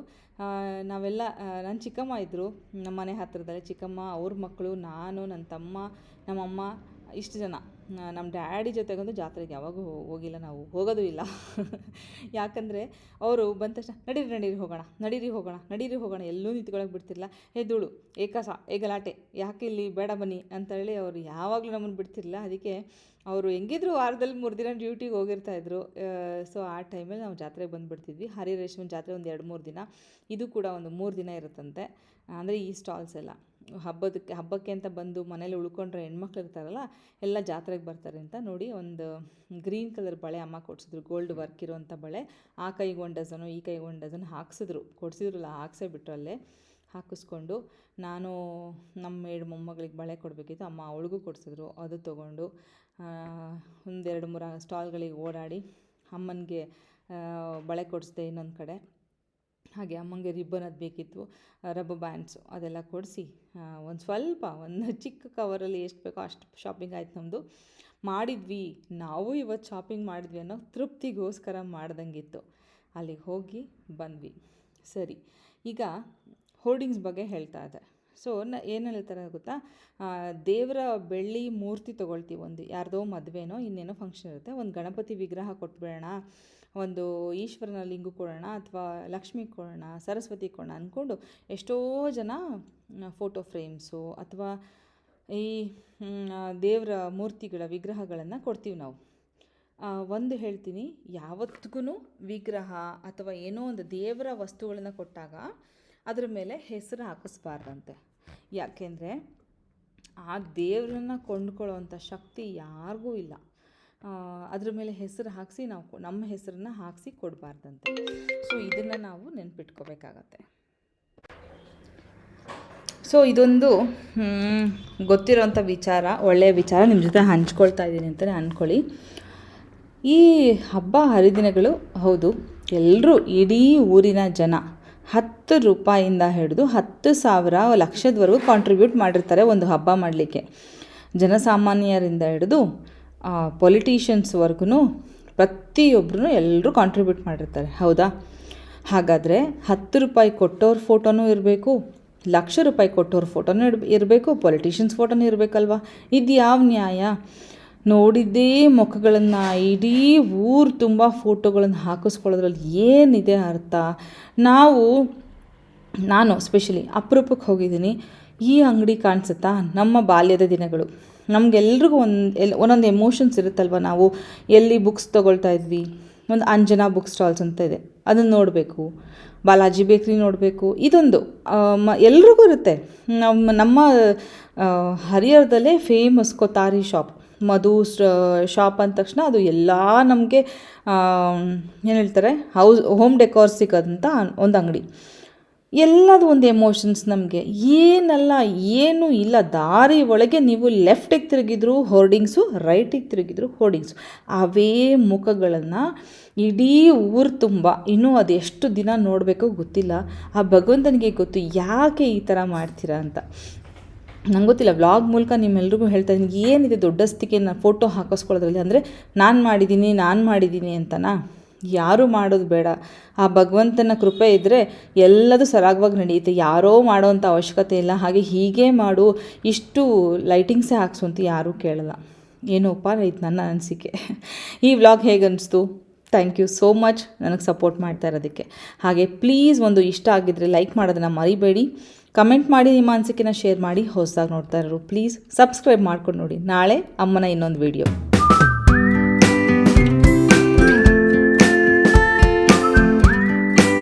ನಾವೆಲ್ಲ ನನ್ನ ಚಿಕ್ಕಮ್ಮ ಇದ್ದರು ನಮ್ಮ ಮನೆ ಹತ್ತಿರದಲ್ಲೇ ಚಿಕ್ಕಮ್ಮ, ಅವ್ರ ಮಕ್ಕಳು ನಾನು ನನ್ನ ತಮ್ಮ, ನಮ್ಮಮ್ಮ, ಇಷ್ಟು ಜನ. ನಮ್ಮ ಡ್ಯಾಡಿ ಜೊತೆಗಂತೂ ಜಾತ್ರೆಗೆ ಯಾವಾಗೂ ಹೋಗಿಲ್ಲ ನಾವು. ಹೋಗೋದು ಇಲ್ಲ. ಯಾಕಂದರೆ ಅವರು ಬಂದ ತಕ್ಷಣ, ನಡೀರಿ ನಡೀರಿ, ಹೋಗೋಣ ನಡೀರಿ ಹೋಗೋಣ ನಡೀರಿ, ಹೋಗೋಣ, ಎಲ್ಲೂ ನಿಂತ್ಕೊಳ್ಳೋಕೆ ಬಿಡ್ತಿರಲಿಲ್ಲ ಹೇ ಧೂಳು, ಏ ಕಸ, ಏ ಗಲಾಟೆ, ಯಾಕೆ ಇಲ್ಲಿ ಬೇಡ ಬನ್ನಿ ಅಂತೇಳಿ ಅವರು ಯಾವಾಗಲೂ ನಮ್ಮನ್ನು ಬಿಡ್ತಿರಲಿಲ್ಲ ಅದಕ್ಕೆ ಅವರು ಹೆಂಗಿದ್ರು ವಾರದಲ್ಲಿ ಮೂರು ದಿನ ಡ್ಯೂಟಿಗೆ ಹೋಗಿರ್ತಾಯಿದ್ರು ಸೊ ಆ ಟೈಮಲ್ಲಿ ನಾವು ಜಾತ್ರೆಗೆ ಬಂದುಬಿಡ್ತಿದ್ವಿ. ಹರಿರೇಶ್ಮನ್ ಜಾತ್ರೆ ಒಂದು ಎರಡು ಮೂರು ದಿನ. ಇದು ಕೂಡ ಒಂದು ಮೂರು ದಿನ ಇರುತ್ತಂತೆ. ಅಂದರೆ ಈ ಸ್ಟಾಲ್ಸ್ ಎಲ್ಲ. ಹಬ್ಬದಕ್ಕೆ, ಹಬ್ಬಕ್ಕೆ ಅಂತ ಬಂದು ಮನೇಲಿ ಉಳ್ಕೊಂಡ್ರೆ ಹೆಣ್ಮಕ್ಳು ಇರ್ತಾರಲ್ಲ, ಎಲ್ಲ ಜಾತ್ರೆಗೆ ಬರ್ತಾರೆ ಅಂತ ನೋಡಿ ಒಂದು ಗ್ರೀನ್ ಕಲರ್ ಬಳೆ ಅಮ್ಮ ಕೊಡಿಸಿದ್ರು, ಗೋಲ್ಡ್ ವರ್ಕ್ ಇರೋವಂಥ ಬಳೆ. ಆ ಕೈಗೆ ಒಂದು ಡಜನು ಈ ಕೈಗೆ ಒಂದು ಡಜನ್ ಹಾಕ್ಸಿದ್ರು. ಕೊಡಿಸಿದ್ರಲ್ಲ ಹಾಕ್ಸೇ ಬಿಟ್ರು ಅಲ್ಲೇ. ಹಾಕಿಸ್ಕೊಂಡು ನಾನು ನಮ್ಮ ಎರಡು ಮೊಮ್ಮಗಳಿಗೆ ಬಳೆ ಕೊಡಬೇಕಿತ್ತು, ಅಮ್ಮ ಅವಳಿಗೂ ಕೊಡಿಸಿದ್ರು. ಅದು ತೊಗೊಂಡು ಒಂದೆರಡು ಮೂರು ಸ್ಟಾಲ್ಗಳಿಗೆ ಓಡಾಡಿ ಅಮ್ಮನಿಗೆ ಬಳೆ ಕೊಡಿಸ್ದೆ ಇನ್ನೊಂದು ಕಡೆ. ಹಾಗೆ ಅಮ್ಮಂಗೆ ರಿಬ್ಬನ್ ಅದು ಬೇಕಿತ್ತು ರಬ್ಬ ಬ್ಯಾಂಡ್ಸು ಅದೆಲ್ಲ ಕೊಡಿಸಿ ಒಂದು ಸ್ವಲ್ಪ, ಒಂದು ಚಿಕ್ಕ ಕವರಲ್ಲಿ ಎಷ್ಟು ಬೇಕೋ ಅಷ್ಟು ಶಾಪಿಂಗ್ ಆಯ್ತು ನಮ್ಮದು ಮಾಡಿದ್ವಿ. ನಾವು ಇವತ್ತು ಶಾಪಿಂಗ್ ಮಾಡಿದ್ವಿ ಅನ್ನೋ ತೃಪ್ತಿಗೋಸ್ಕರ ಮಾಡ್ದಂಗಿತ್ತು. ಅಲ್ಲಿಗೆ ಹೋಗಿ ಬಂದ್ವಿ. ಸರಿ, ಈಗ ಹೋರ್ಡಿಂಗ್ಸ್ ಬಗ್ಗೆ ಹೇಳ್ತಾ ಇದ್ದೆ. ಸೊ ನ, ಏನು ಹೇಳ್ತಾರೆ ಗೊತ್ತಾ? ದೇವರ ಬೆಳ್ಳಿ ಮೂರ್ತಿ ತೊಗೊಳ್ತೀವಿ ಒಂದು, ಯಾರ್ದೋ ಮದುವೆನೋ, ಇನ್ನೇನೋ ಫಂಕ್ಷನ್ ಇರುತ್ತೆ, ಒಂದು ಗಣಪತಿ ವಿಗ್ರಹ ಕೊಟ್ಬಿಡೋಣ. ಒಂದು ಈಶ್ವರನ ಲಿಂಗು ಕೊಡೋಣ ಅಥವಾ ಲಕ್ಷ್ಮಿ ಕೊಡೋಣ, ಸರಸ್ವತಿ ಕೊಡೋಣ ಅಂದ್ಕೊಂಡು ಎಷ್ಟೋ ಜನ ಫೋಟೋ ಫ್ರೇಮ್ಸು ಅಥವಾ ಈ ದೇವರ ಮೂರ್ತಿಗಳ ವಿಗ್ರಹಗಳನ್ನು ಕೊಡ್ತೀವಿ ನಾವು. ಒಂದು ಹೇಳ್ತೀನಿ ಯಾವತ್ತಿಗೂ ವಿಗ್ರಹ ಅಥವಾ ಏನೋ ಒಂದು ದೇವರ ವಸ್ತುಗಳನ್ನು ಕೊಟ್ಟಾಗ ಅದರ ಮೇಲೆ ಹೆಸರು ಹಾಕಿಸ್ಬಾರ್ದಂತೆ. ಯಾಕೆಂದರೆ, ಆ ದೇವರನ್ನ ಕೊಂಡ್ಕೊಳ್ಳೋವಂಥ ಶಕ್ತಿ ಯಾರಿಗೂ ಇಲ್ಲ. ಅದ್ರ ಮೇಲೆ ಹೆಸರು ಹಾಕಿಸಿ ನಾವು ನಮ್ಮ ಹೆಸರನ್ನ ಹಾಕಿಸಿ ಕೊಡಬಾರ್ದಂತೆ. ಸೊ ಇದನ್ನು ನಾವು ನೆನ್ಪಿಟ್ಕೋಬೇಕಾಗತ್ತೆ. ಸೊ ಇದೊಂದು ಗೊತ್ತಿರೋಂಥ ವಿಚಾರ, ಒಳ್ಳೆಯ ವಿಚಾರ ನಿಮ್ಮ ಜೊತೆ ಹಂಚ್ಕೊಳ್ತಾ ಇದ್ದೀನಿ ಅಂತಲೇ ಅಂದ್ಕೊಳ್ಳಿ ಈ ಹಬ್ಬ ಹರಿದಿನಗಳು, ಹೌದು ಎಲ್ಲರೂ ಇಡೀ ಊರಿನ ಜನ ಹತ್ತು ರೂಪಾಯಿಂದ ಹಿಡಿದು ಹತ್ತು ಸಾವಿರ ಲಕ್ಷದವರೆಗೂ ಕಾಂಟ್ರಿಬ್ಯೂಟ್ ಮಾಡಿರ್ತಾರೆ ಒಂದು ಹಬ್ಬ ಮಾಡಲಿಕ್ಕೆ. ಜನಸಾಮಾನ್ಯರಿಂದ ಹಿಡಿದು ಪೊಲಿಟಿಷಿಯನ್ಸ್ವರೆಗೂ ಪ್ರತಿಯೊಬ್ಬರೂ ಎಲ್ಲರೂ ಕಾಂಟ್ರಿಬ್ಯೂಟ್ ಮಾಡಿರ್ತಾರೆ. ಹೌದಾ? ಹಾಗಾದರೆ ಹತ್ತು ರೂಪಾಯಿ ಕೊಟ್ಟವ್ರ ಫೋಟೋನೂ ಇರಬೇಕು, ಲಕ್ಷ ರೂಪಾಯಿ ಕೊಟ್ಟವ್ರ ಫೋಟೋನೂ ಇಡ್ ಇರಬೇಕು ಪೊಲಿಟಿಷಿಯನ್ಸ್ ಫೋಟೋನೂ ಇರಬೇಕಲ್ವಾ? ಇದು ಯಾವ ನ್ಯಾಯ? ನೋಡಿದ್ದೇ ಮುಖಗಳನ್ನು ಇಡೀ ಊರು ತುಂಬ ಫೋಟೋಗಳನ್ನು ಹಾಕಿಸ್ಕೊಳ್ಳೋದ್ರಲ್ಲಿ ಏನಿದೆ ಅರ್ಥ? ನಾವು, ನಾನು ಸ್ಪೆಷಲಿ ಅಪರೂಪಕ್ಕೆ ಹೋಗಿದ್ದೀನಿ. ಈ ಅಂಗಡಿ ಕಾಣಿಸುತ್ತಾ? ನಮ್ಮ ಬಾಲ್ಯದ ದಿನಗಳು. ನಮಗೆಲ್ರಿಗೂ ಒಂದು, ಎಲ್, ಒಂದೊಂದು ಎಮೋಷನ್ಸ್ ಇರುತ್ತಲ್ವ ನಾವು? ಎಲ್ಲಿ ಬುಕ್ಸ್ ತೊಗೊಳ್ತಾ ಇದ್ವಿ? ಒಂದು ಅಂಜನಾ ಬುಕ್ ಸ್ಟಾಲ್ಸ್ ಅಂತ ಇದೆ. ಅದನ್ನು ನೋಡಬೇಕು. ಬಾಲಾಜಿ ಬೇಕ್ರಿ ನೋಡಬೇಕು. ಇದೊಂದು. ಮ, ಎಲ್ರಿಗೂ ಇರುತ್ತೆ. ನಮ್ಮ ನಮ್ಮ ಹರಿಹರದಲ್ಲೇ famous Kothari shop Madhu shop ಅಂದ ತಕ್ಷಣ ಅದು ಎಲ್ಲ ನಮಗೆ ಏನು ಹೇಳ್ತಾರೆ? ಹೌಸ್ ಹೋಮ್ ಡೆಕೋರ್ ಸಿಗೋದಂತ ಒಂದು ಅಂಗಡಿ. ಎಲ್ಲದು ಒಂದು ಎಮೋಷನ್ಸ್ ನಮಗೆ. ಏನಲ್ಲ, ಏನೂ ಇಲ್ಲ. ದಾರಿ ಒಳಗೆ ನೀವು ಲೆಫ್ಟಿಗೆ ತಿರುಗಿದ್ರು ಹೋರ್ಡಿಂಗ್ಸು ರೈಟಿಗೆ ತಿರುಗಿದ್ರು ಹೋರ್ಡಿಂಗ್ಸು ಅವೇ ಮುಖಗಳನ್ನು ಇಡೀ ಊರು ತುಂಬ, ಇನ್ನೂ ಅದು ಎಷ್ಟು ದಿನ ನೋಡಬೇಕೋ ಗೊತ್ತಿಲ್ಲ. ಆ ಭಗವಂತನಿಗೆ ಗೊತ್ತು, ಯಾಕೆ ಈ ಥರ ಮಾಡ್ತೀರಾ ಅಂತ. ನಂಗೆ ಗೊತ್ತಿಲ್ಲ ವ್ಲಾಗ್ ಮೂಲಕ ನಿಮ್ಮೆಲ್ರಿಗೂ ಹೇಳ್ತಾ ಇದ್ದೀನಿ. ಏನಿದೆ ದೊಡ್ಡಸ್ತಿಗೆ ನಾನು ಫೋಟೋ ಹಾಕಿಸ್ಕೊಳ್ಳೋದ್ರಲ್ಲಿ? ಅಂದರೆ ನಾನು ಮಾಡಿದ್ದೀನಿ ನಾನು ಮಾಡಿದ್ದೀನಿ ಅಂತನಾ? ಯಾರೂ ಮಾಡೋದು ಬೇಡ. ಆ ಭಗವಂತನ ಕೃಪೆ ಇದ್ದರೆ ಎಲ್ಲದೂ ಸರಾಗವಾಗಿ ನಡೆಯುತ್ತೆ. ಯಾರೋ ಮಾಡೋವಂಥ ಅವಶ್ಯಕತೆ ಇಲ್ಲ. ಹಾಗೆ ಹೀಗೆ ಮಾಡು. ಇಷ್ಟು ಲೈಟಿಂಗ್ಸೇ ಹಾಕ್ಸು ಅಂತ ಯಾರೂ ಕೇಳಲ್ಲ. ಏನೋಪ್ಪ ಇದು ನನ್ನ ಅನಿಸಿಕೆ. ಈ ವ್ಲಾಗ್ ಹೇಗೆ ಅನಿಸ್ತು? Thank you so much. ನನಗೆ ಸಪೋರ್ಟ್ ಮಾಡ್ತಾ ಇರೋದಕ್ಕೆ. ಹಾಗೆ ಪ್ಲೀಸ್ ಒಂದು ಇಷ್ಟ ಆಗಿದ್ದರೆ ಲೈಕ್ ಮಾಡೋದನ್ನು ಮರಿಬೇಡಿ. ಕಮೆಂಟ್ ಮಾಡಿ ನಿಮ್ಮ ಅನಿಸಿಕೆನ ಶೇರ್ ಮಾಡಿ ಹೊಸದಾಗಿ ನೋಡ್ತಾ ಇರೋರು. ಪ್ಲೀಸ್ ಸಬ್ಸ್ಕ್ರೈಬ್ ಮಾಡ್ಕೊಂಡು ನೋಡಿ. ನಾಳೆ ಅಮ್ಮನ ಇನ್ನೊಂದು ವಿಡಿಯೋ.